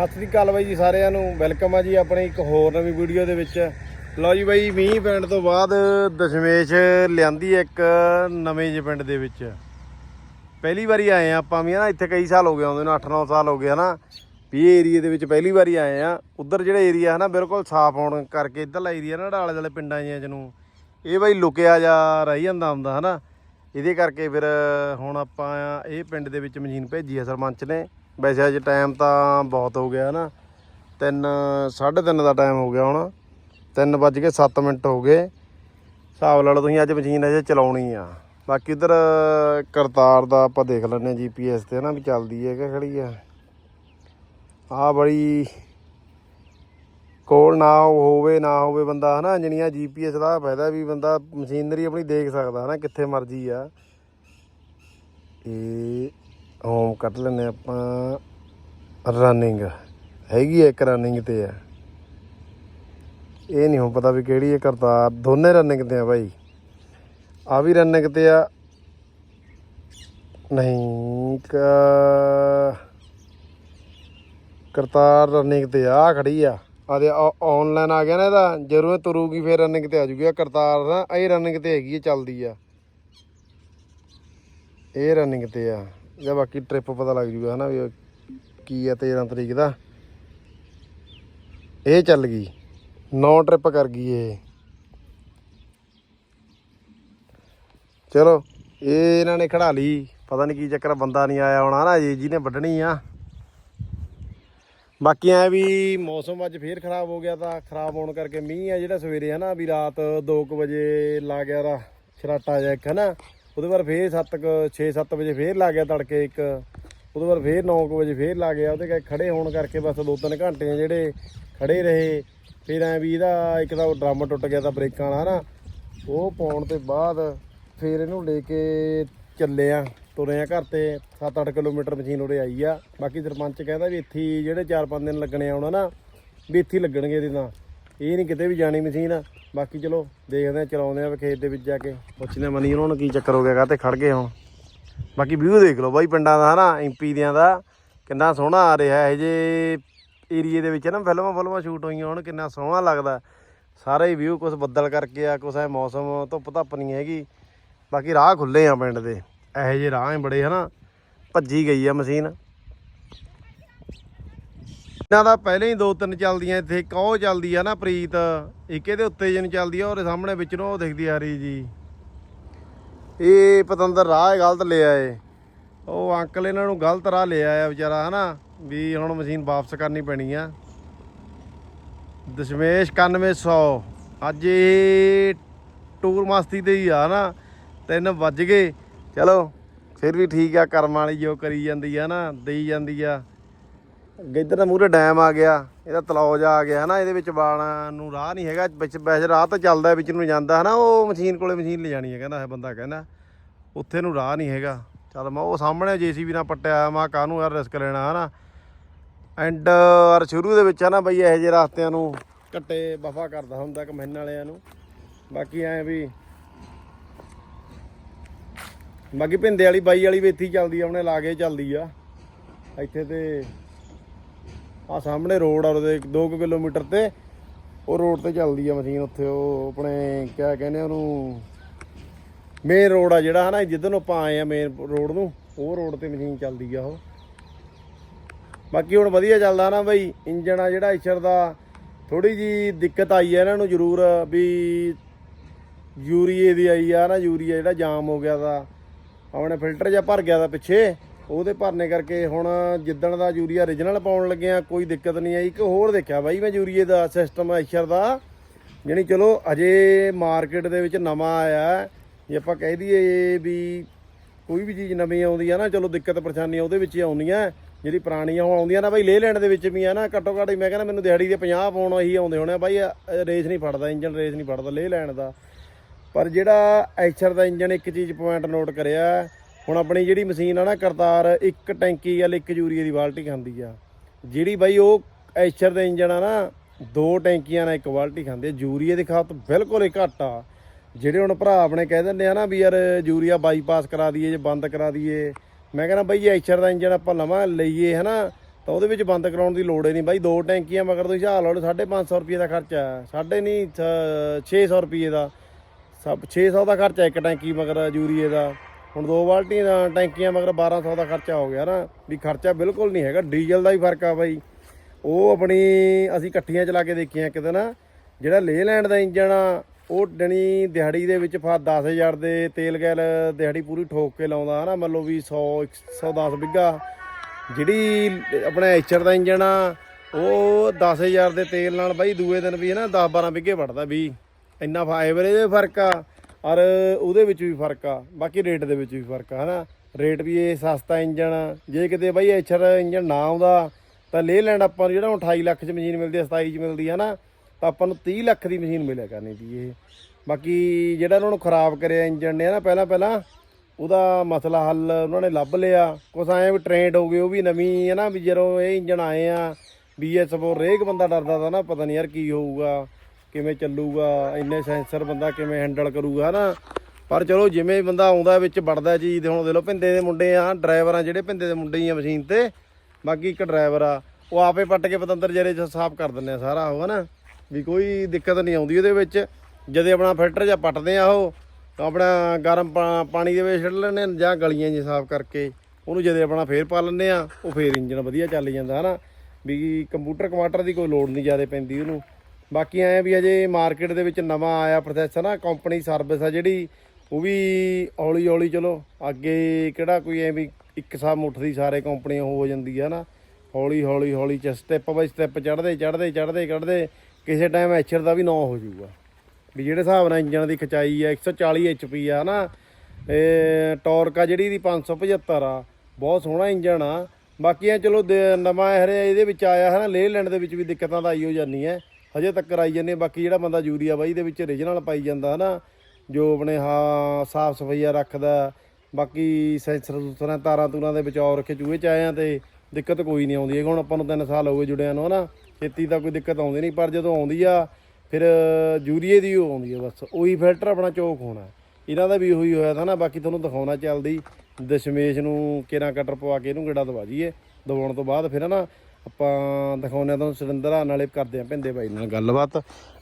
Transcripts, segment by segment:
ਸਤਿ ਸ੍ਰੀ ਅਕਾਲ ਬਾਈ ਜੀ ਸਾਰਿਆਂ ਨੂੰ। ਵੈਲਕਮ ਆ ਜੀ ਆਪਣੇ ਇੱਕ ਹੋਰ ਨਵੀਂ ਵੀਡੀਓ ਦੇ ਵਿੱਚ। ਲਓ ਜੀ ਬਾਈ, ਮੀਂਹ ਪੈਣ ਤੋਂ ਬਾਅਦ ਦਸ਼ਮੇਸ਼ ਲਿਆਂਦੀ ਇੱਕ ਨਵੇਂ ਜਿਹੇ ਪਿੰਡ ਦੇ ਵਿੱਚ। ਪਹਿਲੀ ਵਾਰੀ ਆਏ ਆ ਆਪਾਂ ਵੀ ਨਾ ਇੱਥੇ ਕਈ ਸਾਲ ਹੋ ਗਏ ਆਉਂਦੇ ਨੂੰ 8-9 ਸਾਲ ਹੋ ਗਏ ਹਨਾ। ਵੀ ਇਹ ਏਰੀਏ ਦੇ ਵਿੱਚ ਪਹਿਲੀ ਵਾਰੀ ਆਏ ਆ। ਉਧਰ ਜਿਹੜਾ ਏਰੀਆ ਹਨਾ, ਬਿਲਕੁਲ ਸਾਫ਼ ਹੋਣ ਕਰਕੇ ਇੱਧਰਲਾ ਏਰੀਆ ਨਾ ਆਲੇ ਦੁਆਲੇ ਪਿੰਡਾਂ ਜਿਹੀਆਂ ਜਿਹਨੂੰ ਇਹ ਬਾਈ ਲੁਕਿਆ ਜਾ ਰਹੀ ਜਾਂਦਾ ਹੁੰਦਾ ਹਨਾ। ਇਹਦੇ ਕਰਕੇ ਫਿਰ ਹੁਣ ਆਪਾਂ ਇਹ ਪਿੰਡ ਦੇ ਵਿੱਚ ਮਸ਼ੀਨ ਭੇਜੀ ਆ ਸਰਪੰਚ ਨੇ। ਵੈਸੇ ਅੱਜ ਟਾਈਮ ਤਾਂ ਬਹੁਤ ਹੋ ਗਿਆ ਨਾ। 3 3:30 ਦਾ ਟਾਈਮ ਹੋ ਗਿਆ ਹੁਣ। 3 ਵੱਜ ਕੇ 7 ਮਿੰਟ ਹੋ ਗਏ। ਹਿਸਾਬ ਲਾ ਲਓ ਤੁਸੀਂ, ਅੱਜ ਮਸ਼ੀਨ ਅਜੇ ਚਲਾਉਣੀ ਆ। ਬਾਕੀ ਇਧਰ ਕਰਤਾਰ ਦਾ ਆਪਾਂ ਦੇਖ ਲੈਂਦੇ ਜੀਪੀਐਸ ਤੇ ਨਾ ਵੀ ਚੱਲਦੀ ਹੈ ਕਿ ਖੜੀ ਆ ਆ ਬੜੀ ਕੋਲ ਨਾ ਹੋਵੇ ਨਾ ਹੋਵੇ ਬੰਦਾ ਹਨਾ ਜਿਹੜੀਆਂ ਜੀਪੀਐਸ ਦਾ ਫਾਇਦਾ ਵੀ ਬੰਦਾ ਮਸ਼ੀਨਰੀ ਆਪਣੀ ਦੇਖ ਸਕਦਾ ਹਨਾ, ਕਿੱਥੇ ਮਰਜ਼ੀ ਆ। ਇਹ ਹੋਮ ਕੱਢ ਲੈਨੇ ਆਪਾਂ ਰਨਿੰਗ ਹੈਗੀ ਆ ਇੱਕ ਰਨਿੰਗ ਤੇ ਆ। ਇਹ ਨਹੀਂ ਹੁਣ ਪਤਾ ਵੀ ਕਿਹੜੀ ਹੈ ਕਰਤਾਰ। ਦੋਨੇ ਰਨਿੰਗ ਤੇ ਆ ਭਾਈ ਆ ਵੀ ਰਨਿੰਗ ਤੇ ਆ। ਨਹੀਂ ਕਰਤਾਰ ਰਨਿੰਗ ਤੇ ਆ ਖੜੀ ਆ। ਆ ਆਨਲਾਈਨ ਆ ਗਿਆ ਨਾ ਇਹਦਾ। ਜਦੋਂ ਇਹ ਤੁਰੂਗੀ ਫੇਰ ਰਨਿੰਗ ਤੇ ਆ ਜੂਗੀ। ਆ ਕਰਤਾਰ ਨਾ ਇਹ ਰਨਿੰਗ ਤੇ ਹੈਗੀ ਹੈ ਚੱਲਦੀ ਆ। ਇਹ ਰਨਿੰਗ ਤੇ ਆ। ਜਾਂ ਬਾਕੀ ਟ੍ਰਿਪ ਪਤਾ ਲੱਗ ਜੂਗਾ ਹਨਾ ਵੀ ਕੀ ਆ 13 ਤਰੀਕ ਦਾ। ਇਹ ਚੱਲ ਗਈ। ਨੌ ਟ੍ਰਿਪ ਕਰ ਗਈ ਇਹ। ਚਲੋ, ਇਹ ਇਹਨਾਂ ਨੇ ਖੜਾ ਲਈ। ਪਤਾ ਨਹੀਂ ਕੀ ਚੱਕਰ ਬੰਦਾ ਨਹੀਂ ਆਇਆ ਹੋਣਾ ਨਾ ਜੀ ਜਿਹਨੇ ਵੱਢਣੀ ਆ। ਬਾਕੀ ਐ ਵੀ ਮੌਸਮ ਅੱਜ ਫੇਰ ਖਰਾਬ ਹੋ ਗਿਆ ਤਾਂ ਖਰਾਬ ਹੋਣ ਕਰਕੇ ਮੀਂਹ ਆ ਜਿਹੜਾ ਸਵੇਰੇ ਹਨਾ, ਵੀ ਰਾਤ 2 ਵਜੇ ਲਾ ਗਿਆ ਰਾ ਛਰਾਟਾ ਜਿਹਾ ਇੱਕ ਹਨਾ। ਉਹਦੇ ਬਾਅਦ ਫੇਰ 7 6-7 ਵਜੇ ਫੇਰ ਲਾ ਗਿਆ ਤੜਕੇ ਇੱਕ। ਉਹਦੇ ਬਾਅਦ ਫੇਰ 9 ਵਜੇ ਫੇਰ ਲਾ ਗਿਆ। ਉਹਦੇ ਕਰਕੇ ਖੜੇ ਹੋਣ ਕਰਕੇ ਬਸ 2-3 ਘੰਟੇ ਜਿਹੜੇ ਖੜੇ ਰਹੇ। ਫਿਰ ਐ ਵੀ ਇਹਦਾ ਇੱਕ ਤਾਂ ਡਰਮ ਟੁੱਟ ਗਿਆ ਤਾਂ ਬ੍ਰੇਕਾਂ ਵਾਲਾ ਨਾ ਉਹ ਪਾਉਣ ਤੇ ਬਾਅਦ ਫੇਰ ਇਹਨੂੰ ਲੈ ਕੇ ਚੱਲੇ ਆ ਤੁਰੇ ਆ ਘਰ ਤੇ। 7-8 ਕਿਲੋਮੀਟਰ ਮਸ਼ੀਨ ਉਰੇ ਆਈ ਆ। ਬਾਕੀ ਸਰਪੰਚ ਕਹਿੰਦਾ ਵੀ ਇੱਥੇ ਜਿਹੜੇ 4-5 ਦਿਨ ਲੱਗਣੇ ਆਉਣਾ ਨਾ ਵੀ ਇੱਥੇ ਲੱਗਣਗੇ ਇਹਦੇ ਤਾਂ ਇਹ ਨਹੀਂ ਕਿਤੇ ਵੀ ਜਾਣੀ ਮਸ਼ੀਨ। ਬਾਕੀ ਚਲੋ, ਦੇਖਦੇ ਆ ਚਲਾਉਂਦੇ ਆ ਖੇਤ ਦੇ ਵਿੱਚ ਜਾ ਕੇ। ਪੁੱਛਦੇ ਆ ਮਨੀ ਉਹਨਾਂ ਨੂੰ ਕੀ ਚੱਕਰ ਹੋ ਗਿਆ, ਕਾਹਤੇ ਖੜ ਗਏ ਹੁਣ। ਬਾਕੀ ਵਿਊ ਦੇਖ ਲਓ ਬਾਈ ਪਿੰਡਾਂ ਦਾ ਹਨਾ ਐਮਪੀ ਦਿਆਂ ਦਾ। ਕਿੰਨਾ ਸੋਹਣਾ ਆ ਰਿਹਾ, ਇਹ ਜੇ ਏਰੀਏ ਦੇ ਵਿੱਚ ਨਾ ਫਿਲਮਾਂ ਫਿਲਮਾਂ ਸ਼ੂਟ ਹੋਈਆਂ ਹੁਣ, ਕਿੰਨਾ ਸੋਹਣਾ ਲੱਗਦਾ। ਸਾਰਾ ਹੀ ਵਿਊ ਕੁਝ ਬੱਦਲ ਕਰਕੇ ਆ, ਕੁਛ ਐ ਮੌਸਮ, ਧੁੱਪ ਧੱਪ ਨਹੀਂ ਹੈਗੀ। ਬਾਕੀ ਰਾਹ ਖੁੱਲੇ ਆ ਪਿੰਡ ਦੇ। ਇਹੋ ਜਿਹੇ ਰਾਹ ਹੀ ਬੜੇ ਹਨਾ, ਭੱਜੀ ਗਈ ਆ ਮਸ਼ੀਨ। ਇਹਨਾਂ ਦਾ ਪਹਿਲੇ ਹੀ ਦੋ ਤਿੰਨ ਚੱਲਦੀਆਂ, ਇੱਥੇ ਇੱਕ ਉਹ ਚੱਲਦੀ ਆ ਨਾ ਪ੍ਰੀਤ, ਇੱਕ ਇਹਦੇ ਉੱਤੇ ਜਿਹਨ ਚੱਲਦੀ ਆ, ਉਹਦੇ ਸਾਹਮਣੇ ਵਿੱਚ ਨੂੰ ਉਹ ਦਿਖਦੀ ਆ ਰਹੀ ਜੀ। ਇਹ ਪਤੰਦਰ ਰਾਹ ਗਲਤ ਲਿਆ ਏ ਉਹ ਅੰਕਲ ਇਹਨਾਂ ਨੂੰ ਗਲਤ ਰਾਹ ਲਿਆ ਆ ਵਿਚਾਰਾ, ਹਨਾ? ਵੀ ਹੁਣ ਮਸ਼ੀਨ ਵਾਪਸ ਕਰਨੀ ਪੈਣੀ ਆ। ਦਸ਼ਮੇਸ਼ 9100 ਅੱਜ ਇਹ ਟੂਰ ਮਸਤੀ ਤੇ ਹੀ ਆ ਨਾ 3 ਵੱਜ ਗਏ। ਚਲੋ, ਫਿਰ ਵੀ ਠੀਕ ਆ, ਕਰਮ ਵਾਲੀ ਜੋ ਕਰੀ ਜਾਂਦੀ ਆ ਨਾ ਦੇਈ ਜਾਂਦੀ ਆ। ਅੱਗੇ ਇੱਧਰ ਦਾ ਮੂਰੇ ਡੈਮ ਆ ਗਿਆ, ਇਹਦਾ ਤਲੌਜ ਆ ਗਿਆ, ਹਨਾ, ਇਹਦੇ ਵਿੱਚ ਬਾਣਾ ਨੂੰ ਰਾਹ ਨਹੀਂ ਹੈਗਾ, ਵਿੱਚ ਵੈਸੇ ਰਾਹ ਤਾਂ ਚੱਲਦਾ, ਵਿੱਚ ਨੂੰ ਜਾਂਦਾ, ਹਨਾ, ਉਹ ਮਸ਼ੀਨ ਕੋਲੇ ਮਸ਼ੀਨ ਲੈ ਜਾਣੀ ਹੈ, ਕਹਿੰਦਾ ਇਹ ਬੰਦਾ ਕਹਿੰਦਾ, ਉੱਥੇ ਨੂੰ ਰਾਹ ਨਹੀਂ ਹੈਗਾ। ਚੱਲ ਮੈਂ ਉਹ ਸਾਹਮਣੇ ਜੀਸੀਬੀ ਨਾਲ ਪੱਟਿਆ, ਮੈਂ ਕਾਹਨੂੰ ਯਾਰ ਰਿਸਕ ਲੈਣਾ, ਹਨਾ। ਐਂਡ ਯਾਰ ਸ਼ੁਰੂ ਦੇ ਵਿੱਚ, ਹਨਾ, ਬਈ ਇਹੋ ਜਿਹੇ ਰਸਤਿਆਂ ਨੂੰ ਕੱਟੇ ਵਫਾ ਕਰਦਾ ਹੁੰਦਾ ਕਮੈਨ ਵਾਲਿਆਂ ਨੂੰ। ਬਾਕੀ ਐ ਵੀ, ਬਾਕੀ ਭਿੰਦੇ ਵਾਲੀ, ਬਾਈ ਵਾਲੀ ਵੀ ਇੱਥੇ ਚੱਲਦੀ ਆ, ਉਹਨੇ ਲਾ ਕੇ ਚੱਲਦੀ ਆ। ਇੱਥੇ ਤੇ ਆ ਸਾਹਮਣੇ ਰੋਡ ਆ ਉਹਦੇ 2 ਕਿਲੋਮੀਟਰ ਤੇ। ਉਹ ਰੋਡ ਤੇ ਚੱਲਦੀ ਆ ਮਸ਼ੀਨ ਉੱਥੇ, ਉਹ ਆਪਣੇ ਕਿਆ ਕਹਿੰਦੇ ਉਹਨੂੰ ਮੇਨ ਰੋਡ ਆ ਜਿਹੜਾ ਹਨਾ, ਜਿੱਧਰ ਨੂੰ ਆਪਾਂ ਆਏ ਆ ਮੇਨ ਰੋਡ ਨੂੰ, ਉਹ ਰੋਡ ਤੇ ਮਸ਼ੀਨ ਚੱਲਦੀ ਆ ਉਹ। ਬਾਕੀ ਹੁਣ ਵਧੀਆ ਚੱਲਦਾ ਨਾ ਬਈ, ਇੰਜਣ ਆ ਜਿਹੜਾ ਇਸ਼ਰ ਦਾ ਥੋੜੀ ਜੀ ਦਿੱਕਤ ਆਈ ਹੈ ਇਹਨਾਂ ਨੂੰ ਜ਼ਰੂਰ ਵੀ ਯੂਰੀਏ ਦੀ ਆਈ ਆ ਨਾ, ਯੂਰੀਆ ਜਿਹੜਾ ਜਾਮ ਹੋ ਗਿਆ ਦਾ, ਆਪਣੇ ਫਿਲਟਰ ਜਿਹਾ ਭਰ ਗਿਆ ਦਾ ਪਿੱਛੇ। ਉਹਦੇ ਭਰਨੇ ਕਰਕੇ ਹੁਣ ਜਿੱਦਣ ਦਾ ਯੂਰੀਆ origignal ਪਾਉਣ ਲੱਗਿਆ ਕੋਈ ਦਿੱਕਤ ਨਹੀਂ ਆਈ। ਇੱਕ ਹੋਰ ਦੇਖਿਆ ਬਾਈ ਮੈਂ ਯੂਰੀਏ ਦਾ ਸਿਸਟਮ ਐਸ਼ਰ ਦਾ। ਜਾਣੀ ਚਲੋ ਅਜੇ ਮਾਰਕੀਟ ਦੇ ਵਿੱਚ ਨਵਾਂ ਆਇਆ ਜੇ ਆਪਾਂ ਕਹਿ ਦਈਏ ਵੀ ਕੋਈ ਵੀ ਚੀਜ਼ ਨਵੀਂ ਆਉਂਦੀ ਆ ਨਾ, ਚਲੋ ਦਿੱਕਤ ਪਰੇਸ਼ਾਨੀਆਂ ਉਹਦੇ ਵਿੱਚ ਹੀ ਆਉਂਦੀਆਂ ਜਿਹੜੀ ਪੁਰਾਣੀਆਂ ਹੁਣ ਆਉਂਦੀਆਂ ਨਾ ਬਾਈ ਲੇ ਲੈਣ ਦੇ ਵਿੱਚ ਵੀ ਆ ਨਾ, ਘੱਟੋ ਘੱਟ ਮੈਂ ਕਹਿੰਦਾ ਮੈਨੂੰ ਦਿਹਾੜੀ ਦੇ 50 ਪਾਉਣ ਇਹੀ ਆਉਂਦੇ ਹੋਣੇ ਆ। ਬਾਈ ਰੇਸ ਨਹੀਂ ਫੜਦਾ ਇੰਜਨ ਰੇਸ ਨਹੀਂ ਫੜਦਾ ਲੇ ਲੈਣ ਦਾ। ਪਰ ਜਿਹੜਾ ਐਚਰ ਦਾ ਇੰਜਨ ਇੱਕ ਚੀਜ਼ ਪੁਆਇੰਟ ਨੋਟ ਕਰਿਆ ਹੁਣ ਆਪਣੀ ਜਿਹੜੀ ਮਸ਼ੀਨ ਆ ਨਾ ਕਰਤਾਰ, ਇੱਕ ਟੈਂਕੀ ਜਾਂ ਇੱਕ ਯੂਰੀਏ ਦੀ ਬਾਲਟੀ ਖਾਂਦੀ ਆ। ਜਿਹੜੀ ਬਾਈ ਉਹ ਐਚਰ ਦਾ ਇੰਜਣ ਆ ਨਾ, ਦੋ ਟੈਂਕੀਆਂ ਨਾਲ ਇੱਕ ਬਾਲਟੀ ਖਾਂਦੇ ਆ। ਯੂਰੀਏ ਦੀ ਖਾਤ ਬਿਲਕੁਲ ਹੀ ਘੱਟ ਆ। ਜਿਹੜੇ ਹੁਣ ਭਰਾ ਆਪਣੇ ਕਹਿ ਦਿੰਦੇ ਆ ਨਾ ਵੀ ਯਾਰ ਯੂਰੀਆ ਬਾਈਪਾਸ ਕਰਾ ਦਈਏ ਜੇ ਬੰਦ ਕਰਾ ਦਈਏ। ਮੈਂ ਕਹਿੰਦਾ ਬਾਈ ਐਚਰ ਦਾ ਇੰਜਣ ਆਪਾਂ ਲਵਾਂ, ਲਈਏ ਹਨਾ, ਤਾਂ ਤਾਂ ਉਹਦੇ ਵਿੱਚ ਬੰਦ ਕਰਾਉਣ ਦੀ ਲੋੜ ਹੀ ਨਹੀਂ। ਬਾਈ ਦੋ ਟੈਂਕੀਆਂ ਮਗਰ ਤੁਸੀਂ ਹਿਸਾਬ ਲਾ ਲਓ 550 ਰੁਪਏ ਦਾ ਖਰਚਾ ਹੈ ਸਾਢੇ ਨਹੀਂ 600 ਰੁਪਏ ਦਾ। ਸਭ 600 ਦਾ ਖਰਚਾ ਇੱਕ ਟੈਂਕੀ ਮਗਰ ਯੂਰੀਏ ਦਾ। ਹੁਣ ਦੋ ਬਾਲਟੀਆਂ ਦਾ ਟੈਂਕੀਆਂ ਮਗਰ 1200 ਦਾ ਖਰਚਾ ਹੋ ਗਿਆ ਨਾ, ਵੀ ਖਰਚਾ ਬਿਲਕੁਲ ਨਹੀਂ ਹੈਗਾ, ਡੀਜ਼ਲ ਦਾ ਹੀ ਫ਼ਰਕ ਆ ਬਾਈ। ਉਹ ਆਪਣੀ ਅਸੀਂ ਇਕੱਠੀਆਂ ਚਲਾ ਕੇ ਦੇਖੀਆਂ ਕਿਤੇ ਨਾ ਜਿਹੜਾ ਲੇਲੈਂਡ ਦਾ ਇੰਜਣ ਆ, ਉਹ ਡਣੀ ਦਿਹਾੜੀ ਦੇ ਵਿੱਚ ਫਾ 10000 ਦੇ ਤੇਲ ਗੈਲ ਦਿਹਾੜੀ ਪੂਰੀ ਠੋਕ ਕੇ ਲਾਉਂਦਾ ਹਨਾ ਮੰਨ ਲਓ ਵੀ 100 110 ਬਿੱਗਾ। ਜਿਹੜੀ ਆਪਣਾ ਐਚਰ ਦਾ ਇੰਜਣ ਆ, ਉਹ 10000 ਦੇ ਤੇਲ ਨਾਲ ਬਾਈ ਦੂਏ ਦਿਨ ਵੀ ਹੈ ਨਾ 10 12 ਬਿੱਗੇ ਵੜਦਾ ਵੀ। ਇੰਨਾ ਐਵਰੇਜ ਦੇ ਫ਼ਰਕ ਆ। ਔਰ ਉਹਦੇ ਵਿੱਚ ਵੀ ਫ਼ਰਕ ਆ, ਬਾਕੀ ਰੇਟ ਦੇ ਵਿੱਚ ਵੀ ਫ਼ਰਕ ਆ, ਹਨਾ? ਰੇਟ ਵੀ ਇਹ ਸਸਤਾ ਇੰਜਣ ਜੇ ਕਿਤੇ ਬਾਈ ਐਚਰ ਇੰਜਣ ਨਾ ਆਉਂਦਾ, ਤਾਂ ਲੈ ਲੈਣ ਆਪਾਂ ਨੂੰ ਜਿਹੜਾ ਹੁਣ 28 ਲੱਖ ਚ ਮਸ਼ੀਨ ਮਿਲਦੀ ਆ 27 ਚ ਮਿਲਦੀ ਆ ਨਾ ਤਾਂ ਆਪਾਂ ਨੂੰ 30 ਲੱਖ ਦੀ ਮਸ਼ੀਨ ਮਿਲਿਆ ਕਰਨੀ ਸੀ ਇਹ। ਬਾਕੀ ਜਿਹੜਾ ਉਹਨਾਂ ਨੂੰ ਖਰਾਬ ਕਰਿਆ ਇੰਜਣ ਨੇ ਨਾ ਪਹਿਲਾਂ ਪਹਿਲਾਂ, ਉਹਦਾ ਮਸਲਾ ਹੱਲ ਉਹਨਾਂ ਨੇ ਲੱਭ ਲਿਆ। ਕੁਛ ਐਂ ਵੀ ਟ੍ਰੇਨਡ ਹੋ ਗਏ, ਉਹ ਵੀ ਨਵੀਂ ਹੈ ਨਾ ਵੀ ਜਦੋਂ ਇਹ ਇੰਜਣ ਆਏ ਆ ਬੀਐਸ4 ਰੇਕ ਬੰਦਾ ਡਰਦਾ ਤਾਂ ਨਾ, ਪਤਾ ਨਹੀਂ ਯਾਰ ਕੀ ਹੋਊਗਾ। ਕਿਵੇਂ ਚੱਲੂਗਾ, ਇੰਨੇ ਸੈਂਸਰ ਬੰਦਾ ਕਿਵੇਂ ਹੈਂਡਲ ਕਰੂਗਾ ਨਾ ਪਰ ਚਲੋ, ਜਿਵੇਂ ਬੰਦਾ ਆਉਂਦਾ ਵਿੱਚ ਵੜਦਾ ਚੀਜ਼ ਹੁਣ ਦੇ ਲੋ ਪਿੰਦੇ ਦੇ ਮੁੰਡੇ ਆ ਡਰਾਈਵਰ ਆ ਜਿਹੜੇ ਪਿੰਦੇ ਦੇ ਮੁੰਡੇ ਆ ਮਸ਼ੀਨ ਤੇ। ਬਾਕੀ ਇੱਕ ਡਰਾਈਵਰ ਆ, ਉਹ ਆਪੇ ਪੱਟ ਕੇ ਪਤੰਦਰ ਜਰੇ ਚ ਸਾਫ਼ ਕਰ ਦਿੰਦੇ ਆ ਸਾਰਾ ਉਹ, ਹਨਾ? ਵੀ ਕੋਈ ਦਿੱਕਤ ਨਹੀਂ ਆਉਂਦੀ ਉਹਦੇ ਵਿੱਚ। ਜਦੇ ਆਪਣਾ ਫਿਲਟਰ ਜਾਂ ਪੱਟਦੇ ਆ ਉਹ ਆਪਣਾ ਗਰਮ ਪਾ- ਪਾਣੀ ਦੇ ਵਿੱਚ ਛੱਡ ਲੈਂਦੇ ਜਾਂ ਗਲੀਆਂ ਜੀ ਸਾਫ਼ ਕਰਕੇ। ਉਹਨੂੰ ਜਦੇ ਆਪਣਾ ਫੇਰ ਪਾ ਲੈਂਦੇ ਆ, ਉਹ ਫੇਰ ਇੰਜਨ ਵਧੀਆ ਚੱਲ ਜਾਂਦਾ, ਹਨਾ? ਵੀ ਕੰਪਿਊਟਰ ਕਮਾਟਰ ਦੀ ਕੋਈ ਲੋੜ ਨਹੀਂ ਜ਼ਿਆਦਾ ਪੈਂਦੀ ਉਹਨੂੰ। ਬਾਕੀ ਐ ਵੀ ਅਜੇ ਮਾਰਕੀਟ ਦੇ ਵਿੱਚ ਨਵਾਂ ਆਇਆ ਪ੍ਰੋਸੈਸਰ ਨਾ ਕੰਪਨੀ ਸਰਵਿਸ ਆ ਜਿਹੜੀ, ਉਹ ਵੀ ਹੌਲੀ ਹੌਲੀ ਚਲੋ, ਅੱਗੇ ਕਿਹੜਾ ਕੋਈ ਐ ਵੀ ਇੱਕ ਸਾਹ ਮੁੱਠਦੀ ਸਾਰੇ ਕੰਪਨੀਆਂ ਹੋ ਜਾਂਦੀ ਆ ਨਾ, ਹੌਲੀ ਹੌਲੀ ਹੌਲੀ ਚ ਸਟੈਪ ਬਾਈ ਸਟੈਪ ਚੜਦੇ ਚੜਦੇ ਚੜਦੇ ਚੜਦੇ ਕਿਸੇ ਟਾਈਮ ਐਚਰ ਦਾ ਵੀ ਨਾਂ ਹੋ ਜਾਊਗਾ। ਵੀ ਜਿਹੜੇ ਹਿਸਾਬ ਨਾਲ ਇੰਜਨ ਦੀ ਖਚਾਈ ਆ 140 ਐਚਪੀ ਆ ਨਾ, ਇਹ ਟਾਰਕ ਆ ਜਿਹੜੀ ਦੀ 575 ਆ, ਬਹੁਤ ਸੋਹਣਾ ਇੰਜਨ ਆ। ਬਾਕੀ ਆ ਚਲੋ ਦੇ- ਨਵਾਂ ਹਰੇ ਇਹਦੇ ਵਿੱਚ ਆਇਆ ਹੈ ਨਾ ਲੇਲੈਂਡ ਦੇ ਵਿੱਚ ਵੀ ਦਿੱਕਤਾਂ ਤਾਂ ਆਈ ਹੋ ਜਾਂਦੀਆਂ। ਹਜੇ ਤੱਕ ਆਈ ਜਾਂਦੇ ਬਾਕੀ ਜਿਹੜਾ ਬੰਦਾ ਯੂਰੀਆ ਬਾਈ ਦੇ ਵਿੱਚ ਰੀਜਨਲ ਪਾਈ ਜਾਂਦਾ ਨਾ ਜੋ ਆਪਣੇ ਹਾਂ ਸਾਫ਼ ਸਫਾਈਆ ਰੱਖਦਾ, ਬਾਕੀ ਸੈਂਸਰ ਸੂਸਰਾਂ, ਤਾਰਾਂ ਤੂਰਾਂ ਦੇ ਬਚਾਓ ਰੱਖੇ, ਚੂਹੇ ਚ ਆਏ ਆ ਤੇ ਦਿੱਕਤ ਕੋਈ ਨਹੀਂ ਆਉਂਦੀ ਹੈਗੀ ਹੁਣ ਆਪਾਂ ਨੂੰ 3 ਸਾਲ ਹੋ ਗਏ ਜੁੜਿਆਂ ਨੂੰ ਹਨਾ, ਖੇਤੀ ਦਾ ਕੋਈ ਦਿੱਕਤ ਆਉਂਦੀ ਨਹੀਂ, ਪਰ ਜਦੋਂ ਆਉਂਦੀ ਆ, ਫਿਰ ਯੂਰੀਏ ਦੀ ਉਹ ਆਉਂਦੀ ਆ ਬਸ, ਉਹੀ ਫਿਲਟਰ ਆਪਣਾ ਚੋਕ ਹੋਣਾ, ਇਹਨਾਂ ਦਾ ਵੀ ਉਹੀ ਹੋਇਆ ਤਾਂ ਨਾ, ਬਾਕੀ ਤੁਹਾਨੂੰ ਦਿਖਾਉਣਾ ਚੱਲਦੀ, ਦਸ਼ਮੇਸ਼ ਨੂੰ ਕਿਹੜਾ ਕਟਰ ਪਵਾ ਕੇ ਇਹਨੂੰ ਗੇੜਾ ਦਵਾ ਜੀਏ ਦਵਾਉਣ ਤੋਂ ਬਾਅਦ ਫਿਰ ਨਾ ਆਪਾਂ ਦਿਖਾਉਂਦੇ ਆ ਤੁਹਾਨੂੰ ਸਿਲੰਡਰਾਂ ਨਾਲੇ ਕਰਦੇ ਆ ਭਿੰਦੇ ਬਾਈ ਨਾਲ ਗੱਲਬਾਤ।